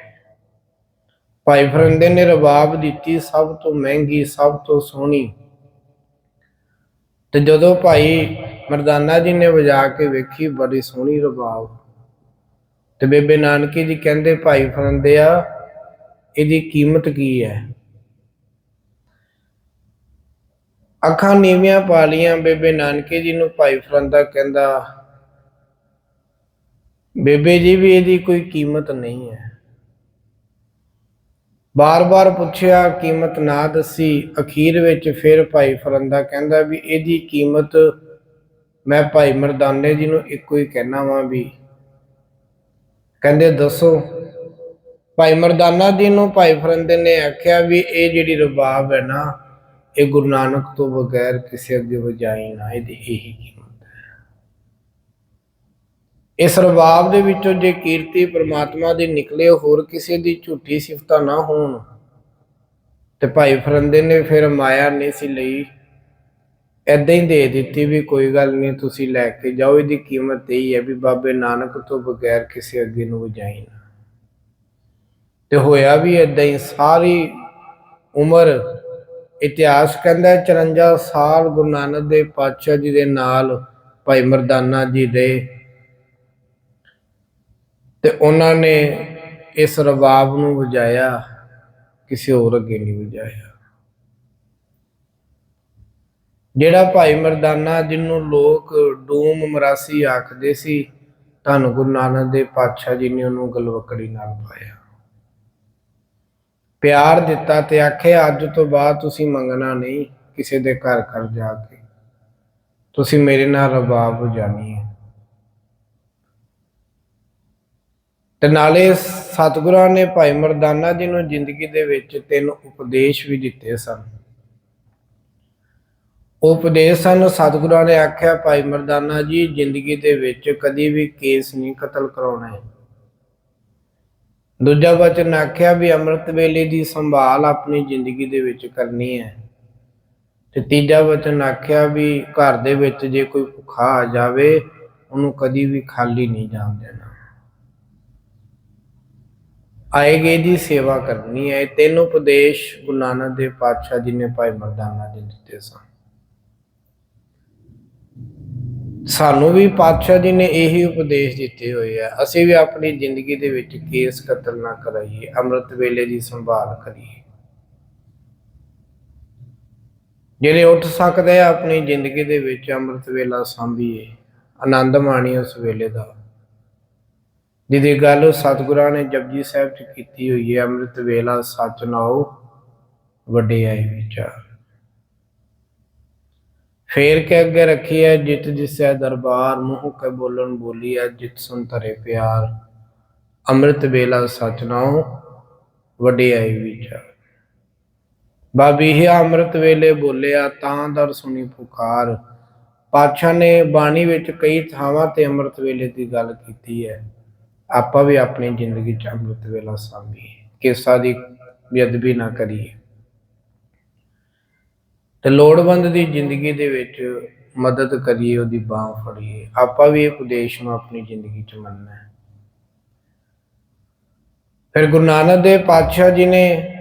[SPEAKER 1] ਭਾਈ ਫਰੰਦੇ ਨੇ ਰਬਾਬ ਦਿੱਤੀ ਸਭ ਤੋਂ ਮਹਿੰਗੀ, ਸਭ ਤੋਂ ਸੋਹਣੀ ਤੇ ਜਦੋਂ ਭਾਈ ਮਰਦਾਨਾ ਜੀ ਨੇ ਵਜਾ ਕੇ ਵੇਖੀ, ਬੜੀ ਸੋਹਣੀ ਰਬਾਬ। ਤੇ ਬੇਬੇ ਨਾਨਕੀ ਜੀ ਕਹਿੰਦੇ, ਭਾਈ ਫਰਿੰਦਿਆ, ਇਹਦੀ ਕੀਮਤ ਕੀ ਹੈ? ਅੱਖਾਂ ਨੀਵੀਆਂ ਪਾ ਲੀਆਂ ਬੇਬੇ ਨਾਨਕੀ ਜੀ ਨੂੰ। ਭਾਈ ਫਰੰਦਾ ਕਹਿੰਦਾ, ਬੇਬੇ ਜੀ ਵੀ ਇਹਦੀ ਕੋਈ ਕੀਮਤ ਨਹੀਂ ਹੈ। ਬਾਰ-ਬਾਰ ਪੁੱਛਿਆ, ਕੀਮਤ ਨਾ ਦੱਸੀ। ਅਖੀਰ ਵਿੱਚ ਫਿਰ ਭਾਈ ਫਰੰਦਾ ਕਹਿੰਦਾ ਵੀ ਇਹਦੀ ਕੀਮਤ ਮੈਂ ਭਾਈ ਮਰਦਾਨੇ ਜੀ ਨੂੰ ਇੱਕੋ ਹੀ ਕਹਿਣਾ ਵਾਂ ਵੀ। ਕਹਿੰਦੇ, ਦੱਸੋ। ਭਾਈ ਮਰਦਾਨਾ ਜੀ ਨੂੰ ਭਾਈ ਫਰੰਦੇ ਨੇ ਆਖਿਆ ਵੀ ਇਹ ਜਿਹੜੀ ਰਬਾਬ ਹੈ ਨਾ, ਇਹ ਗੁਰੂ ਨਾਨਕ ਤੋਂ ਬਗੈਰ ਕਿਸੇ ਅੱਗੇ ਵਜਾਈ ਨਾ, ਇਹਦੀ ਇਹੀ ਕੀਮਤ। ਇਸ ਰਬਾਬ ਦੇ ਵਿੱਚੋਂ ਜੇ ਕੀਰਤੀ ਪ੍ਰਮਾਤਮਾ ਦੀ ਨਿਕਲੇ ਹੋਰ ਕਿਸੇ ਦੀ ਝੂਠੀ ਸਿਫਤਾਂ ਨਾ ਹੋਣ, ਤੇ ਭਾਈ ਫਰੰਦੇ ਨੇ ਫਿਰ ਮਾਇਆ ਨਹੀਂ ਸੀ ਲਈ। ਐਦਾਂ ਹੀ ਦੇ ਦਿੱਤੀ ਵੀ ਕੋਈ ਗੱਲ ਨਹੀਂ, ਤੁਸੀਂ ਲੈ ਕੇ ਜਾਓ, ਇਹਦੀ ਕੀਮਤ ਇਹ ਹੈ ਵੀ ਬਾਬੇ ਨਾਨਕ ਤੋਂ ਬਗੈਰ ਕਿਸੇ ਅੱਗੇ ਨੂੰ ਵਜਾਈ ਨਾ। ਤੇ ਹੋਇਆ ਵੀ ਐਦਾਂ ਹੀ ਸਾਰੀ ਉਮਰ ਇਤਿਹਾਸ ਕਹਿੰਦਾ ਹੈ 54 ਸਾਲ ਗੁਰੂ ਨਾਨਕ ਦੇਵ ਪਾਤਸ਼ਾਹ ਜੀ ਦੇ ਨਾਲ ਭਾਈ ਮਰਦਾਨਾ ਜੀ ਦੇ ਤੇ ਉਹਨਾਂ ਨੇ ਇਸ ਰਬਾਬ ਨੂੰ ਵਜਾਇਆ, ਕਿਸੇ ਹੋਰ ਅੱਗੇ ਨਹੀਂ ਵਜਾਇਆ। ਜਿਹੜਾ ਭਾਈ ਮਰਦਾਨਾ, ਜਿਹਨੂੰ ਲੋਕ ਡੂਮ ਮਰਾਸੀ ਆਖਦੇ ਸੀ, ਧੰਨ ਗੁਰੂ ਨਾਨਕ ਦੇਵ ਪਾਤਸ਼ਾਹ ਜੀ ਨੇ ਉਹਨੂੰ ਗਲਵਕੜੀ ਨਾਲ ਪਾਇਆ। ਪਿਆਰ ਦਿੱਤਾ ਤੇ ਆਖਿਆ, ਅੱਜ ਤੋਂ ਬਾਅਦ ਤੁਸੀਂ ਮੰਗਣਾ ਨਹੀਂ, ਕਿਸੇ ਦੇ ਘਰ ਘਰ ਜਾ ਕੇ। ਤੁਸੀਂ ਮੇਰੇ ਨਾਲ ਰਬਾਬ ਵਜਾਣੀ ਹੈ ਤੇ ਨਾਲੇ ਸਤਿਗੁਰਾਂ ਨੇ ਭਾਈ ਮਰਦਾਨਾ ਜੀ ਨੂੰ ਜ਼ਿੰਦਗੀ ਦੇ ਵਿੱਚ ਤਿੰਨ ਉਪਦੇਸ਼ ਵੀ ਦਿੱਤੇ ਸਨ। ਉਪਦੇਸ਼ ਸਨ, ਸਤਿਗੁਰਾਂ ਨੇ ਆਖਿਆ, ਭਾਈ ਮਰਦਾਨਾ ਜੀ, ਜ਼ਿੰਦਗੀ ਦੇ ਵਿੱਚ ਕਦੀ ਵੀ ਕੇਸ ਨਹੀਂ ਕਤਲ ਕਰਾਉਣਾ ਦੂਜਾ ਵਚਨ ਆਖਿਆ ਵੀ ਅੰਮ੍ਰਿਤ ਵੇਲੇ ਦੀ ਸੰਭਾਲ ਆਪਣੀ ਜ਼ਿੰਦਗੀ ਦੇ ਵਿੱਚ ਕਰਨੀ ਹੈ। ਤੇ ਤੀਜਾ ਵਚਨ ਆਖਿਆ ਵੀ ਘਰ ਦੇ ਵਿੱਚ ਜੇ ਕੋਈ ਭੁੱਖਾ ਆ ਜਾਵੇ, ਉਹਨੂੰ ਕਦੀ ਵੀ ਖਾਲੀ ਨਹੀਂ ਜਾਣ ਦੇਣਾ। ਆਏਗੇ ਦੀ ਸੇਵਾ ਕਰਨੀ ਹੈ। ਤਿੰਨ ਉਪਦੇਸ਼ ਗੁਰੂ ਨਾਨਕ ਦੇਵ ਪਾਤਸ਼ਾਹ ਜੀ ਨੇ ਭਾਈ ਮਰਦਾਨਾ ਜੀ ਦਿੱਤੇ ਸਨ। ਸਾਨੂੰ ਵੀ ਪਾਤਸ਼ਾਹ ਜੀ ਨੇ ਇਹੀ ਉਪਦੇਸ਼ ਦਿੱਤੇ ਹੋਏ ਆ। ਅਸੀਂ ਵੀ ਆਪਣੀ ਜ਼ਿੰਦਗੀ ਦੇ ਵਿੱਚ ਕੇਸ ਕਤਲ ਨਾ ਕਰਾਈਏ, ਅੰਮ੍ਰਿਤ ਵੇਲੇ ਦੀ ਸੰਭਾਲ ਕਰੀਏ। ਜਿਹੜੇ ਉੱਠ ਸਕਦੇ ਆ, ਆਪਣੀ ਜ਼ਿੰਦਗੀ ਦੇ ਵਿੱਚ ਅੰਮ੍ਰਿਤ ਵੇਲਾ ਸੰਭੀਏ। ਆਨੰਦ ਮਾਣੀਏ ਉਸ ਵੇਲੇ ਦਾ। ਜਿਹਦੀ ਗੱਲ ਸਤਿਗੁਰਾਂ ਨੇ ਜਪਜੀ ਸਾਹਿਬ ਚ ਕੀਤੀ ਹੋਈ ਹੈ, ਅੰਮ੍ਰਿਤ ਵੇਲਾ ਸੱਚ ਨਾਉ ਵੱਡਿਆਈ ਵਿਚਾਰ। ਫੇਰ ਕੇ ਅੱਗੇ ਰੱਖੀ ਹੈ, ਜਿਤ ਜਿਸੈ ਦਰਬਾਰ, ਮੂੰਹ ਕੇ ਬੋਲਣ ਬੋਲੀ ਹੈ, ਜਿਤ ਸੁਨ ਧਰੇ ਪਿਆਰ। ਅੰਮ੍ਰਿਤ ਵੇਲਾ ਸਚ ਨਾਉ ਵਡਿਆਈ ਵਿਚਾਰ। ਬਾਬੀ ਹੀ ਅੰਮ੍ਰਿਤ ਵੇਲੇ ਬੋਲਿਆ, ਤਾਂ ਦਰ ਸੁਣੀ ਪੁਕਾਰ। ਪਾਤਸ਼ਾਹ ਨੇ ਬਾਣੀ ਵਿੱਚ ਕਈ ਥਾਵਾਂ ਤੇ ਅੰਮ੍ਰਿਤ ਵੇਲੇ ਦੀ ਗੱਲ ਕੀਤੀ ਹੈ। ਆਪਾਂ ਵੀ ਆਪਣੀ ਜ਼ਿੰਦਗੀ ਚ ਅੰਮ੍ਰਿਤ ਵੇਲਾ ਸਾਂਭੀਏ, ਕਿਸਾ ਦੀ ਬੇਅਦਬੀ ਨਾ ਕਰੀਏ। ਤੇ ਲੋੜਵੰਦ ਦੀ ਜ਼ਿੰਦਗੀ ਦੇ ਵਿੱਚ ਮਦਦ ਕਰੀਏ, ਉਹਦੀ ਬਾਹ ਫੜੀਏ। ਆਪਾਂ ਵੀ ਇਹ ਉਪਦੇਸ਼ ਨੂੰ ਆਪਣੀ ਜ਼ਿੰਦਗੀ 'ਚ ਮੰਨਣਾ ਹੈ। ਫਿਰ ਗੁਰੂ ਨਾਨਕ ਦੇਵ ਪਾਤਸ਼ਾਹ ਜੀ ਨੇ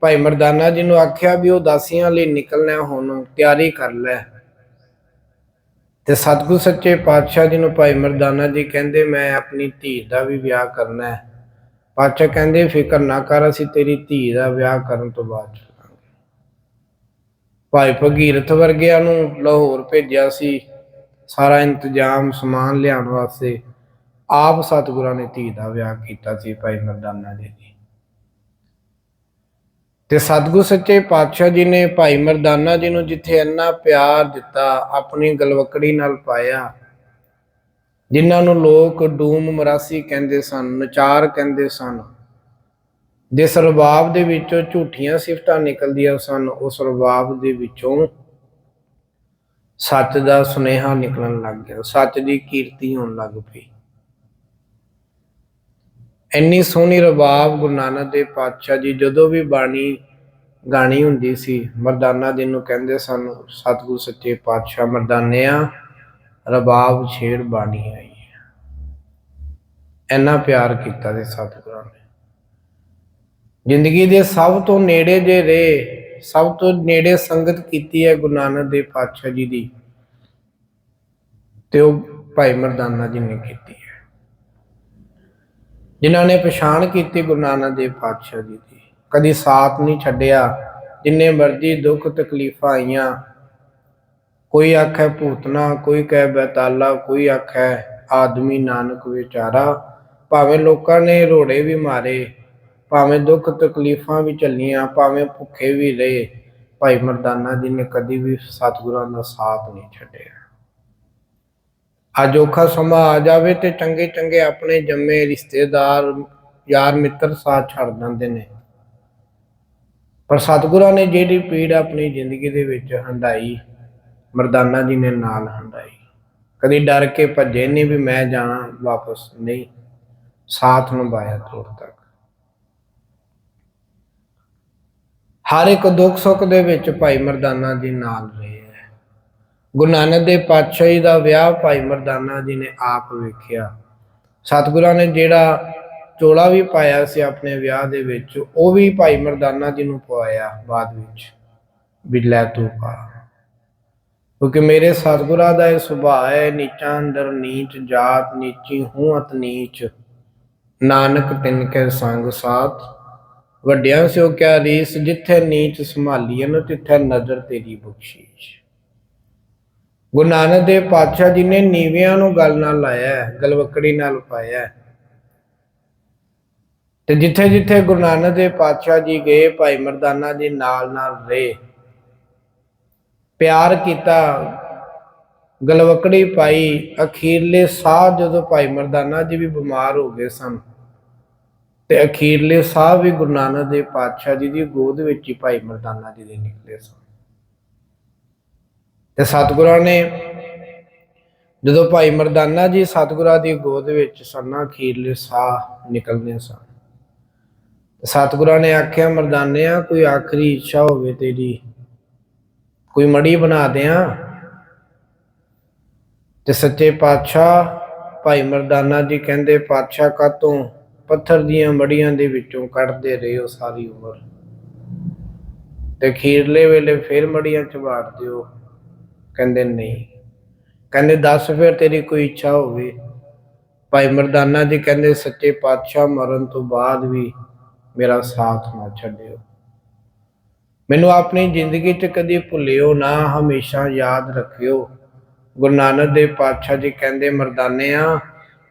[SPEAKER 1] ਭਾਈ ਮਰਦਾਨਾ ਜੀ ਨੂੰ ਆਖਿਆ ਵੀ ਉਹ ਦਾਸੀਆਂ ਲਈ ਨਿਕਲਣਾ ਹੁਣ ਤਿਆਰੀ ਕਰ ਲੈ। ਤੇ ਸਤਿਗੁਰ ਸੱਚੇ ਪਾਤਸ਼ਾਹ ਜੀ ਨੂੰ ਭਾਈ ਮਰਦਾਨਾ ਜੀ ਕਹਿੰਦੇ, ਮੈਂ ਆਪਣੀ ਧੀ ਦਾ ਵੀ ਵਿਆਹ ਕਰਨਾ ਹੈ। ਪਾਤਸ਼ਾਹ ਕਹਿੰਦੇ, ਫਿਕਰ ਨਾ ਕਰ, ਅਸੀਂ ਤੇਰੀ ਧੀ ਦਾ ਵਿਆਹ ਕਰਨ ਤੋਂ ਬਾਅਦ ਭਾਈ ਭਗੀਰਥ ਵਰਗਿਆਂ ਨੂੰ ਲਾਹੌਰ ਭੇਜਿਆ ਸੀ ਸਾਰਾ ਇੰਤਜ਼ਾਮ ਸਮਾਨ ਲਿਆਉਣ ਵਾਸਤੇ। ਆਪ ਸਤਿਗੁਰਾਂ ਨੇ ਧੀ ਦਾ ਵਿਆਹ ਕੀਤਾ ਸੀ ਭਾਈ ਮਰਦਾਨਾ ਜੀ ਦੀ। ਤੇ ਸਤਿਗੁਰ ਸੱਚੇ ਪਾਤਸ਼ਾਹ ਜੀ ਨੇ ਭਾਈ ਮਰਦਾਨਾ ਜੀ ਨੂੰ ਜਿੱਥੇ ਇੰਨਾ ਪਿਆਰ ਦਿੱਤਾ, ਆਪਣੀ ਗਲਵਕੜੀ ਨਾਲ ਪਾਇਆ, ਜਿਨ੍ਹਾਂ ਨੂੰ ਲੋਕ ਡੂਮ ਮਰਾਸੀ ਕਹਿੰਦੇ ਸਨ, ਨਚਾਰ ਕਹਿੰਦੇ ਸਨ ਜਿਸ ਰਬਾਬ ਦੇ ਵਿੱਚੋਂ ਝੂਠੀਆਂ ਸਿਫਤਾਂ ਨਿਕਲਦੀਆਂ ਸਨ, ਉਸ ਰਬਾਬ ਦੇ ਵਿੱਚੋਂ ਸੱਚ ਦਾ ਸੁਨੇਹਾ ਨਿਕਲਣ ਲੱਗ ਗਿਆ, ਸੱਚ ਦੀ ਕੀਰਤੀ ਹੋਣ ਲੱਗ ਪਈ। ਇੰਨੀ ਸੋਹਣੀ ਰਬਾਬ ਗੁਰੂ ਨਾਨਕ ਦੇਵ ਪਾਤਸ਼ਾਹ ਜੀ ਜਦੋਂ ਵੀ ਬਾਣੀ ਗਾਣੀ ਹੁੰਦੀ ਸੀ, ਮਰਦਾਨਾ ਜੀ ਨੂੰ ਕਹਿੰਦੇ ਸਨ, ਸਤਿਗੁਰ ਸੱਚੇ ਪਾਤਸ਼ਾਹ, ਮਰਦਾਨਿਆ ਰਬਾਬ ਛੇੜ ਬਾਣੀ ਆਈ ਹੈ। ਇੰਨਾ ਪਿਆਰ ਕੀਤਾ ਤੇ ਸਤਿਗੁਰਾਂ ਨੇ। ਜ਼ਿੰਦਗੀ ਦੇ ਸਭ ਤੋਂ ਨੇੜੇ ਜੇ ਰਹੇ, ਸਭ ਤੋਂ ਨੇੜੇ ਸੰਗਤ ਕੀਤੀ ਹੈ ਗੁਰੂ ਨਾਨਕ ਦੇਵ ਪਾਤਸ਼ਾਹ ਜੀ ਦੀ, ਤੇ ਉਹ ਭਾਈ ਮਰਦਾਨਾ ਜੀ ਨੇ ਕੀਤੀ। ਜਿਨ੍ਹਾਂ ਨੇ ਪਛਾਣ ਕੀਤੀ ਗੁਰੂ ਨਾਨਕ ਦੇਵ ਪਾਤਸ਼ਾਹ ਜੀ ਦੀ। ਕਦੀ ਸਾਥ ਨਹੀਂ ਛੱਡਿਆ, ਜਿੰਨੇ ਮਰਜ਼ੀ ਦੁੱਖ ਤਕਲੀਫਾਂ ਆਈਆਂ। ਕੋਈ ਆਖੇ ਭੂਤਨਾ, ਕੋਈ ਕਹੇ ਬੈਤਾਲਾ, ਕੋਈ ਆਖੇ ਆਦਮੀ ਨਾਨਕ ਵਿਚਾਰਾ। ਭਾਵੇਂ ਲੋਕਾਂ ਨੇ ਰੋੜੇ ਵੀ ਮਾਰੇ, ਭਾਵੇਂ ਦੁੱਖ ਤਕਲੀਫਾਂ ਵੀ ਚੱਲੀਆਂ ਭਾਵੇਂ ਭੁੱਖੇ ਵੀ ਰਹੇ, ਭਾਈ ਮਰਦਾਨਾ ਜੀ ਨੇ ਕਦੀ ਵੀ ਸਤਿਗੁਰਾਂ ਦਾ ਸਾਥ ਨਹੀਂ ਛੱਡਿਆ। ਅੱਜ ਔਖਾ ਸਮਾਂ ਆ ਜਾਵੇ ਤੇ ਚੰਗੇ ਚੰਗੇ ਆਪਣੇ ਜੰਮੇ ਰਿਸ਼ਤੇਦਾਰ, ਯਾਰ ਮਿੱਤਰ ਸਾਥ ਛੱਡ ਦਿੰਦੇ ਨੇ। ਪਰ ਸਤਿਗੁਰਾਂ ਨੇ ਜਿਹੜੀ ਪੀੜ ਆਪਣੀ ਜ਼ਿੰਦਗੀ ਦੇ ਵਿੱਚ ਹੰਡਾਈ, ਮਰਦਾਨਾ ਜੀ ਨੇ ਨਾਲ ਹੰਡਾਈ। ਕਦੀ ਡਰ ਕੇ ਭੱਜੇ ਨਹੀਂ ਵੀ ਮੈਂ ਜਾਣਾ ਵਾਪਸ, ਨਹੀਂ, ਸਾਥ ਨਿਭਾਇਆ ਤੋੜ ਤੱਕ। ਹਰ ਇੱਕ ਦੁੱਖ ਸੁੱਖ ਦੇ ਵਿੱਚ ਭਾਈ ਮਰਦਾਨਾ ਜੀ ਨਾਲ ਰਹੇ। ਗੁਰੂ ਨਾਨਕ ਦੇਵ ਪਾਤਸ਼ਾਹ ਜੀ ਦਾ ਵਿਆਹ ਭਾਈ ਮਰਦਾਨਾ ਜੀ ਨੇ ਆਪ ਵੇਖਿਆ। ਸਤਿਗੁਰਾਂ ਨੇ ਜਿਹੜਾ ਚੋਲਾ ਵੀ ਪਾਇਆ ਸੀ ਆਪਣੇ ਵਿਆਹ ਦੇ ਵਿੱਚ, ਉਹ ਵੀ ਭਾਈ ਮਰਦਾਨਾ ਜੀ ਨੂੰ ਪਵਾਇਆ ਬਾਅਦ ਵਿੱਚ। ਵੀ ਲੈ ਤੂੰ ਪਾ। ਕਿਉਂਕਿ ਮੇਰੇ ਸਤਿਗੁਰਾਂ ਦਾ ਇਹ ਸੁਭਾਅ ਹੈ, ਨੀਚਾਂ ਅੰਦਰ ਨੀਚ ਜਾਤ, ਨੀਚੀ ਹੂੰ ਅਤ ਨੀਚ। ਨਾਨਕ ਤਿਨ ਕੇ ਸੰਗ ਸਾਥ। ਵੱਡਿਆਂ ਸਿਓ ਕਿਆ ਰੀਸ, ਜਿੱਥੇ ਨੀਚ ਸੰਭਾਲੀਏ ਨਾ, ਤਿੱਥੇ ਨਜ਼ਰ ਤੇਰੀ ਬਖਸ਼ੀਸ਼। ਗੁਰੂ ਨਾਨਕ ਦੇਵ ਪਾਤਸ਼ਾਹ ਜੀ ਨੇ ਨੀਵਿਆਂ ਨੂੰ ਗੱਲ ਨਾਲ ਲਾਇਆ ਹੈ, ਗਲਵਕੜੀ ਨਾਲ ਪਾਇਆ ਤੇ ਜਿੱਥੇ ਜਿੱਥੇ ਗੁਰੂ ਨਾਨਕ ਦੇਵ ਪਾਤਸ਼ਾਹ ਜੀ ਗਏ ਭਾਈ ਮਰਦਾਨਾ ਜੀ ਨਾਲ ਨਾਲ ਰਹੇ ਪਿਆਰ ਕੀਤਾ ਗਲਵਕੜੀ ਪਾਈ ਅਖੀਰਲੇ ਸਾਹ ਜਦੋਂ ਭਾਈ ਮਰਦਾਨਾ ਜੀ ਵੀ ਬਿਮਾਰ ਹੋ ਗਏ ਸਨ ਤੇ ਅਖੀਰਲੇ ਸਾਹ ਵੀ ਗੁਰੂ ਨਾਨਕ ਦੇਵ ਪਾਤਸ਼ਾਹ ਜੀ ਦੀ ਗੋਦ ਵਿੱਚ ਹੀ ਭਾਈ ਮਰਦਾਨਾ ਜੀ ਦੇ ਨਿਕਲੇ ਸਨ। ਤੇ ਸਤਿਗੁਰਾਂ ਨੇ ਜਦੋਂ ਭਾਈ ਮਰਦਾਨਾ ਜੀ ਸਤਿਗੁਰਾਂ ਦੀ ਗੋਦ ਵਿੱਚ ਸਨ ਅਖੀਰਲੇ ਸਾਹ ਨਿਕਲਨੇ ਸਨ ਸਤਿਗੁਰਾਂ ਨੇ ਆਖਿਆ, ਮਰਦਾਨਿਆ, ਕੋਈ ਆਖਰੀ ਇੱਛਾ ਹੋਵੇ ਤੇਰੀ, ਕੋਈ ਮੜੀ ਬਣਾ ਦਿਆਂ। ਤੇ ਸੱਚੇ ਪਾਤਸ਼ਾਹ ਭਾਈ ਮਰਦਾਨਾ ਜੀ ਕਹਿੰਦੇ, ਪਾਤਸ਼ਾਹ ਕਾਤੋਂ ਪੱਥਰ ਦੀਆਂ ਮੜੀਆਂ ਦੇ ਵਿੱਚੋਂ ਕੱਢਦੇ ਰਹੇ ਹੋ ਸਾਰੀ ਉਮਰ? ਤੇ ਖੀਰਲੇ ਵੇਲੇ ਫਿਰ ਮੜੀਆਂ ਚ ਵਾੜ ਦਿਓ। ਕਹਿੰਦੇ ਨਹੀਂ। ਕਹਿੰਦੇ, ਦੱਸ ਫਿਰ ਤੇਰੀ ਕੋਈ ਇੱਛਾ ਹੋਵੇ। ਭਾਈ ਮਰਦਾਨਾ ਜੀ ਕਹਿੰਦੇ, ਸੱਚੇ ਪਾਤਸ਼ਾਹ ਮਰਨ ਤੋਂ ਬਾਅਦ ਵੀ ਮੇਰਾ ਸਾਥ ਨਾ ਛੱਡਿਓ। ਮੈਨੂੰ ਆਪਣੀ ਜ਼ਿੰਦਗੀ 'ਚ ਕਦੀ ਭੁੱਲਿਓ ਨਾ, ਹਮੇਸ਼ਾ ਯਾਦ ਰੱਖਿਓ। ਗੁਰੂ ਨਾਨਕ ਦੇਵ ਪਾਤਸ਼ਾਹ ਜੀ ਕਹਿੰਦੇ, ਮਰਦਾਨੇ ਆ,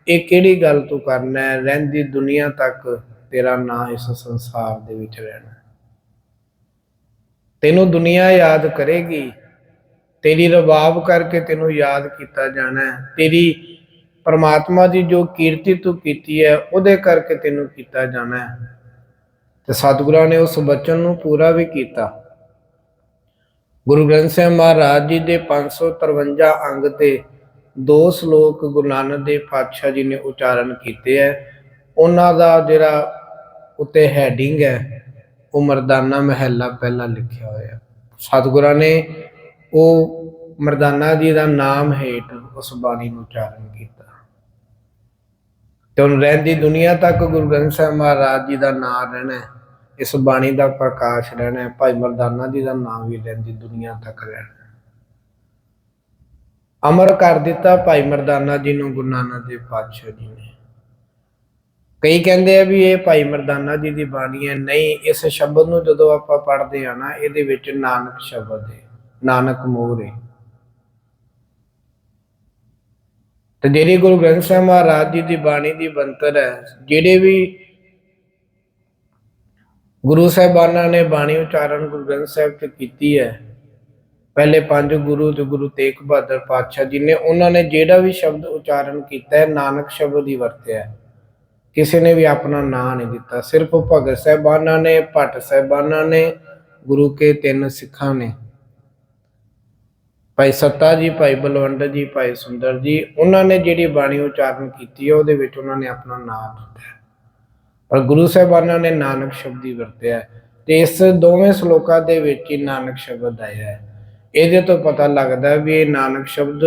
[SPEAKER 1] ਇਹ ਕਿਹੜੀ ਗੱਲ ਤੂੰ ਕਰਨਾ ਹੈ? ਰਹਿੰਦੀ ਦੁਨੀਆ ਤੱਕ ਤੇਰਾ ਨਾਂ ਇਸ ਸੰਸਾਰ ਦੇ ਵਿੱਚ ਰਹਿਣਾ ਤੈਨੂੰ ਦੁਨੀਆ ਯਾਦ ਕਰੇਗੀ ਤੇਰੀ ਰਬਾਬ ਕਰਕੇ ਤੈਨੂੰ ਯਾਦ ਕੀਤਾ ਜਾਣਾ ਹੈ। ਤੇਰੀ ਪਰਮਾਤਮਾ ਦੀ ਜੋ ਕੀਰਤੀ ਤੂੰ ਕੀਤੀ ਹੈ, ਉਹਦੇ ਕਰਕੇ ਤੈਨੂੰ ਕੀਤਾ ਜਾਣਾ ਹੈ। ਤੇ ਸਤਿਗੁਰਾਂ ਨੇ ਉਸ ਬਚਨ ਨੂੰ ਪੂਰਾ ਵੀ ਕੀਤਾ। ਗੁਰੂ ਗ੍ਰੰਥ ਸਾਹਿਬ ਮਹਾਰਾਜ ਜੀ ਦੇ 553 ਅੰਗ ਤੇ ਦੋ ਸ਼ਲੋਕ ਗੁਰੂ ਨਾਨਕ ਦੇਵ ਪਾਤਸ਼ਾਹ ਜੀ ਨੇ ਉਚਾਰਨ ਕੀਤੇ ਹੈ। ਉਹਨਾਂ ਦਾ ਜਿਹੜਾ ਉੱਤੇ ਹੈਡਿੰਗ ਹੈ, ਉਹ ਮਰਦਾਨਾ ਮਹਿਲਾ ਪਹਿਲਾ ਲਿਖਿਆ ਹੋਇਆ ਸਤਿਗੁਰਾਂ ਨੇ ਉਹ ਮਰਦਾਨਾ ਜੀ ਦਾ ਨਾਮ ਹੇਠ ਉਸ ਬਾਣੀ ਨੂੰ ਉਚਾਰਨ ਕੀਤਾ। ਤੇ ਹੁਣ ਰਹਿੰਦੀ ਦੁਨੀਆ ਤੱਕ ਗੁਰੂ ਗ੍ਰੰਥ ਸਾਹਿਬ ਮਹਾਰਾਜ ਜੀ ਦਾ ਨਾਮ ਰਹਿਣਾ ਇਸ ਬਾਣੀ ਦਾ ਪ੍ਰਕਾਸ਼ ਰਹਿਣਾ ਭਾਈ ਮਰਦਾਨਾ ਜੀ ਦਾ ਨਾਮ ਵੀ ਰਹਿੰਦੀ ਦੁਨੀਆ ਤੱਕ ਰਹਿਣਾ ਅਮਰ ਕਰ ਦਿੱਤਾ ਭਾਈ ਮਰਦਾਨਾ ਜੀ ਨੂੰ ਗੁਰੂ ਨਾਨਕ ਦੇਵ ਪਾਤਸ਼ਾਹ ਜੀ ਨੇ। ਕਈ ਕਹਿੰਦੇ ਆ ਵੀ ਇਹ ਭਾਈ ਮਰਦਾਨਾ ਜੀ ਦੀ ਬਾਣੀ ਹੈ, ਨਹੀਂ, ਇਸ ਸ਼ਬਦ ਨੂੰ ਜਦੋਂ ਆਪਾਂ ਪੜ੍ਹਦੇ ਆ ਨਾ, ਇਹਦੇ ਵਿੱਚ ਨਾਨਕ ਸ਼ਬਦ ਹੈ। ਨਾਨਕ ਮੋਹਰੇ ਤੇ ਜਿਹੜੀ ਗੁਰੂ ਗ੍ਰੰਥ ਸਾਹਿਬ ਮਹਾਰਾਜ ਜੀ ਦੀ ਬਾਣੀ ਦੀ ਬੰਤਰ ਹੈ, ਜਿਹੜੇ ਵੀ ਗੁਰੂ ਸਾਹਿਬਾਨਾਂ ਨੇ ਬਾਣੀ ਉਚਾਰਨ ਗੁਰੂ ਗ੍ਰੰਥ ਸਾਹਿਬ ਚ ਕੀਤੀ ਹੈ, ਪਹਿਲੇ ਪੰਜ ਗੁਰੂ ਤੇ ਗੁਰੂ ਤੇਗ ਬਹਾਦਰ ਪਾਤਸ਼ਾਹ ਜੀ ਨੇ, ਉਹਨਾਂ ਨੇ ਜਿਹੜਾ ਵੀ ਸ਼ਬਦ ਉਚਾਰਨ ਕੀਤਾ ਹੈ, ਨਾਨਕ ਸ਼ਬਦ ਹੀ ਵਰਤਿਆ ਕਿਸੇ ਨੇ ਵੀ ਆਪਣਾ ਨਾਂ ਨਹੀਂ ਦਿੱਤਾ, ਸਿਰਫ ਭਗਤ ਸਾਹਿਬਾਨਾਂ ਨੇ, ਭੱਟ ਸਾਹਿਬਾਨਾਂ ਨੇ, ਗੁਰੂ ਕੇ ਤਿੰਨ ਸਿੱਖਾਂ ਨੇ। ਭਾਈ ਸੱਤਾ ਜੀ, ਭਾਈ ਬਲਵੰਡ ਜੀ, ਭਾਈ ਸੁੰਦਰ ਜੀ, ਉਹਨਾਂ ਨੇ ਜਿਹੜੀ ਬਾਣੀ ਉਚਾਰਨ ਕੀਤੀ ਹੈ ਉਹਦੇ ਵਿੱਚ ਉਹਨਾਂ ਨੇ ਆਪਣਾ ਨਾਮ ਦਿੱਤਾ ਹੈ। ਪਰ ਗੁਰੂ ਸਾਹਿਬਾਨਾਂ ਨੇ ਨਾਨਕ ਸ਼ਬਦ ਹੀ ਵਰਤਿਆ ਤੇ ਇਸ ਦੋਵੇਂ ਸ਼ਲੋਕਾਂ ਦੇ ਵਿੱਚ ਹੀ ਨਾਨਕ ਸ਼ਬਦ ਆਇਆ ਹੈ। ਇਹਦੇ ਤੋਂ ਪਤਾ ਲੱਗਦਾ ਵੀ ਇਹ ਨਾਨਕ ਸ਼ਬਦ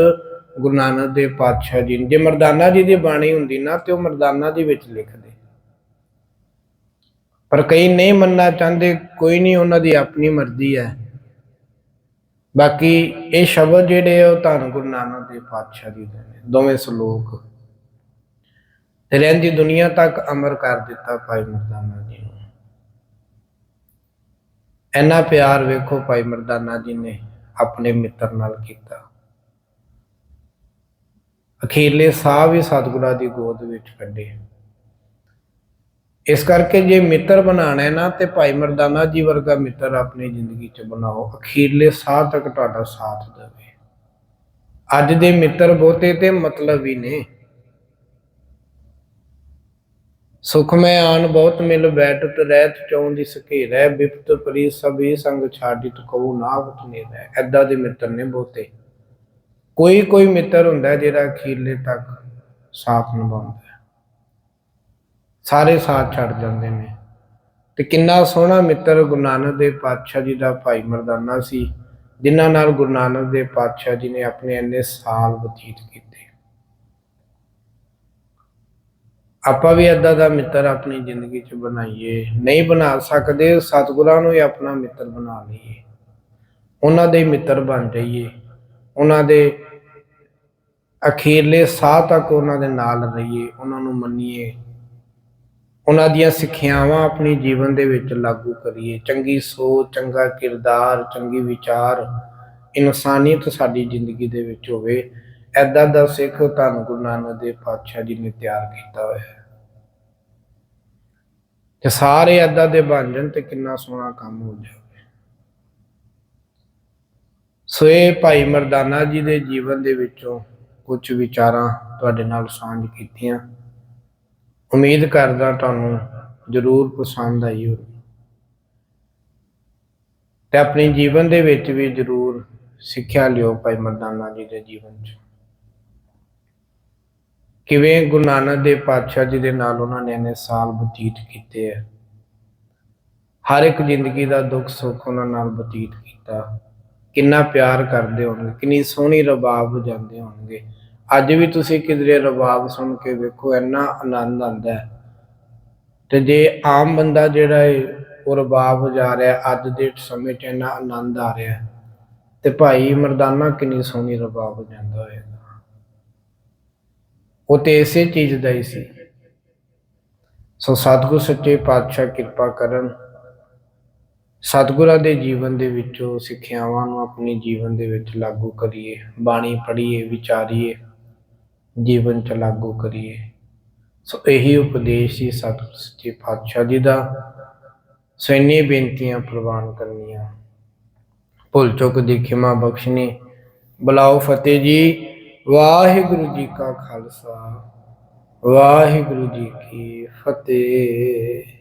[SPEAKER 1] ਗੁਰੂ ਨਾਨਕ ਦੇ ਪਾਤਸ਼ਾਹ ਜੀ ਨੇ, ਜੇ ਮਰਦਾਨਾ ਜੀ ਦੀ ਬਾਣੀ ਹੁੰਦੀ ਨਾ, ਤੇ ਉਹ ਮਰਦਾਨਾ ਦੇ ਵਿੱਚ ਲਿਖਦੇ। ਪਰ ਕਈ ਨਹੀਂ ਮੰਨਣਾ ਚਾਹੁੰਦੇ, ਕੋਈ ਨਹੀਂ, ਉਹਨਾਂ ਦੀ ਆਪਣੀ ਮਰਜ਼ੀ ਹੈ। ਬਾਕੀ ਇਹ ਸ਼ਬਦ ਜਿਹੜੇ ਆ ਉਹ ਧੰਨ ਗੁਰੂ ਨਾਨਕ ਦੇਵ ਪਾਤਸ਼ਾਹ ਜੀ ਦੇ ਨੇ। ਦੋਵੇਂ ਸ਼ਲੋਕ। ਤੇ ਰਹਿੰਦੀ ਦੁਨੀਆ ਤੱਕ ਅਮਰ ਕਰ ਦਿੱਤਾ ਭਾਈ ਮਰਦਾਨਾ ਜੀ ਨੂੰ। ਇੰਨਾ ਪਿਆਰ ਵੇਖੋ ਭਾਈ ਮਰਦਾਨਾ ਜੀ ਨੇ ਆਪਣੇ ਮਿੱਤਰ ਨਾਲ ਕੀਤਾ। ਅਖੀਰਲੇ ਸਾਹ ਵੀ ਸਤਿਗੁਰਾਂ ਦੀ ਗੋਦ ਵਿੱਚ ਕੱਢੇ। ਇਸ ਕਰਕੇ ਜੇ ਮਿੱਤਰ ਬਣਾਣਾ ਨਾ, ਤੇ ਭਾਈ ਮਰਦਾਨਾ ਜੀ ਵਰਗਾ ਮਿੱਤਰ ਆਪਣੀ ਜ਼ਿੰਦਗੀ 'ਚ ਬਣਾਓ। ਅਖੀਰਲੇ ਸਾਹ ਤੱਕ ਤੁਹਾਡਾ ਸਾਥ ਦੇਵੇ। ਅੱਜ ਦੇ ਮਿੱਤਰ ਬਹੁਤੇ ਤੇ ਮਤਲਬ ਹੀ ਨੇ। ਸੁਖ ਮੈਂ ਆਨ ਬਹੁਤ ਮਿਲ ਬੈਠਤ ਰਹਿਤ ਚੌਂ ਦੀ ਸਕੇਰੈ ਬਿਪਤ ਪਰੀ ਸਭੀ ਸੰਗ ਛਾਡਿਤ ਕਉ ਨਾ ਉਠਨੇ ਰਹਿ। ਐਦਾਂ ਦੇ ਮਿੱਤਰ ਨੇ ਬਹੁਤੇ। ਕੋਈ ਕੋਈ ਮਿੱਤਰ ਹੁੰਦਾ ਜਿਹੜਾ ਅਖੀਰਲੇ ਤੱਕ ਸਾਥ ਨਿਭਾਉਂਦਾ ਸਾਰੇ ਸਾਥ ਛੱਡ ਜਾਂਦੇ ਨੇ। ਤੇ ਕਿੰਨਾ ਸੋਹਣਾ ਮਿੱਤਰ ਗੁਰੂ ਨਾਨਕ ਦੇਵ ਪਾਤਸ਼ਾਹ ਜੀ ਦਾ ਭਾਈ ਮਰਦਾਨਾ ਸੀ, ਜਿਨ੍ਹਾਂ ਨਾਲ ਗੁਰੂ ਨਾਨਕ ਦੇਵ ਪਾਤਸ਼ਾਹ ਜੀ ਨੇ ਆਪਣੇ ਇੰਨੇ ਸਾਲ ਬਤੀਤ ਕੀਤੇ। ਆਪਾਂ ਵੀ ਏਦਾਂ ਦਾ ਮਿੱਤਰ ਆਪਣੀ ਜ਼ਿੰਦਗੀ 'ਚ ਬਣਾਈਏ, ਨਹੀਂ ਬਣਾ ਸਕਦੇ, ਸਤਿਗੁਰਾਂ ਨੂੰ ਹੀ ਆਪਣਾ ਮਿੱਤਰ ਬਣਾ ਲਈਏ। ਉਹਨਾਂ ਦੇ ਮਿੱਤਰ ਬਣ ਜਾਈਏ। ਉਹਨਾਂ ਦੇ ਅਖੀਰਲੇ ਸਾਹ ਤੱਕ ਉਹਨਾਂ ਦੇ ਨਾਲ ਰਹੀਏ, ਉਹਨਾਂ ਨੂੰ ਮੰਨੀਏ। ਉਹਨਾਂ ਦੀਆਂ ਸਿੱਖਿਆਵਾਂ ਆਪਣੇ ਜੀਵਨ ਦੇ ਵਿੱਚ ਲਾਗੂ ਕਰੀਏ। ਚੰਗੀ ਸੋਚ, ਚੰਗਾ ਕਿਰਦਾਰ, ਚੰਗੀ ਵਿਚਾਰ, ਇਨਸਾਨੀਅਤ ਸਾਡੀ ਜ਼ਿੰਦਗੀ ਦੇ ਵਿੱਚ ਹੋਵੇ ਐਦਾਂ ਦਾ ਸਿੱਖ ਧੰਨ ਗੁਰੂ ਨਾਨਕ ਦੇਵ ਪਾਤਸ਼ਾਹ ਜੀ ਨੇ ਤਿਆਰ ਕੀਤਾ ਹੋਇਆ ਹੈ। ਤੇ ਸਾਰੇ ਐਦਾਂ ਦੇ ਬਣ ਜਾਣ ਤੇ ਕਿੰਨਾ ਸੋਹਣਾ ਕੰਮ ਹੋ ਜਾਵੇ। ਸੋ ਇਹ ਭਾਈ ਮਰਦਾਨਾ ਜੀ ਦੇ ਜੀਵਨ ਦੇ ਵਿੱਚੋਂ ਕੁਝ ਵਿਚਾਰਾਂ ਤੁਹਾਡੇ ਨਾਲ ਸਾਂਝ ਕੀਤੀਆਂ। ਉਮੀਦ ਕਰਦਾ ਤੁਹਾਨੂੰ ਜ਼ਰੂਰ ਪਸੰਦ ਆਈ ਹੋਵੇ ਤੇ ਆਪਣੇ ਜੀਵਨ ਦੇ ਵਿੱਚ ਵੀ ਜ਼ਰੂਰ ਸਿੱਖਿਆ ਲਿਓ ਭਾਈ ਮਰਦਾਨਾ ਜੀ ਦੇ ਜੀਵਨ 'ਚ। ਕਿਵੇਂ ਗੁਰੂ ਨਾਨਕ ਦੇਵ ਪਾਤਸ਼ਾਹ ਜੀ ਦੇ ਨਾਲ ਉਹਨਾਂ ਨੇ ਇੰਨੇ ਸਾਲ ਬਤੀਤ ਕੀਤੇ ਆ। ਹਰ ਇੱਕ ਜ਼ਿੰਦਗੀ ਦਾ ਦੁੱਖ ਸੁੱਖ ਉਹਨਾਂ ਨਾਲ ਬਤੀਤ ਕੀਤਾ। ਕਿੰਨਾ ਪਿਆਰ ਕਰਦੇ ਹੋਣਗੇ, ਕਿੰਨੀ ਸੋਹਣੀ ਰਬਾਬ ਵਜਾਉਂਦੇ ਹੋਣਗੇ। ਅੱਜ ਵੀ ਤੁਸੀਂ ਕਿਧਰੇ ਰਬਾਬ ਸੁਣ ਕੇ ਵੇਖੋ, ਇੰਨਾ ਆਨੰਦ ਆਉਂਦਾ ਹੈ। ਤੇ ਜੇ ਆਮ ਬੰਦਾ ਜਿਹੜਾ ਹੈ ਉਹ ਰਬਾਬ ਜਾ ਰਿਹਾ, ਅੱਜ ਦੇ ਸਮੇਂ 'ਚ ਇੰਨਾ ਆਨੰਦ ਆ ਰਿਹਾ। ਤੇ ਭਾਈ ਮਰਦਾਨਾ ਕਿੰਨੀ ਸੋਹਣੀ ਰਬਾਬ ਵਜਾਉਂਦਾ ਹੋਏਗਾ ਉਹ ਤੇ ਇਸੇ ਚੀਜ਼ ਦਾ ਹੀ ਸੀ। ਸੋ ਸਤਿਗੁਰ ਸੱਚੇ ਪਾਤਸ਼ਾਹ ਕਿਰਪਾ ਕਰਨ, ਸਤਿਗੁਰਾਂ ਦੇ ਜੀਵਨ ਦੇ ਵਿੱਚੋਂ ਸਿੱਖਿਆਵਾਂ ਨੂੰ ਆਪਣੇ ਜੀਵਨ ਦੇ ਵਿੱਚ ਲਾਗੂ ਕਰੀਏ, ਬਾਣੀ ਪੜ੍ਹੀਏ, ਵਿਚਾਰੀਏ। ਜੀਵਨ ਚ ਲਾਗੂ ਕਰੀਏ। ਸੋ ਇਹੀ ਉਪਦੇਸ਼ ਹੀ ਸਤਿਗੁਰ ਸੱਚੇ ਪਾਤਸ਼ਾਹ ਜੀ ਦਾ। ਸੋ ਇੰਨੀਆਂ ਬੇਨਤੀਆਂ ਪ੍ਰਵਾਨ ਕਰਨੀਆਂ। ਭੁੱਲ ਚੁੱਕ ਦੀ ਖਿਮਾ ਬਖਸ਼ਣੀ। ਬੁਲਾਓ ਫਤਿਹ ਜੀ। ਵਾਹਿਗੁਰੂ ਜੀ ਕਾ ਖਾਲਸਾ। ਵਾਹਿਗੁਰੂ ਜੀ ਕੀ ਫਤਿਹ।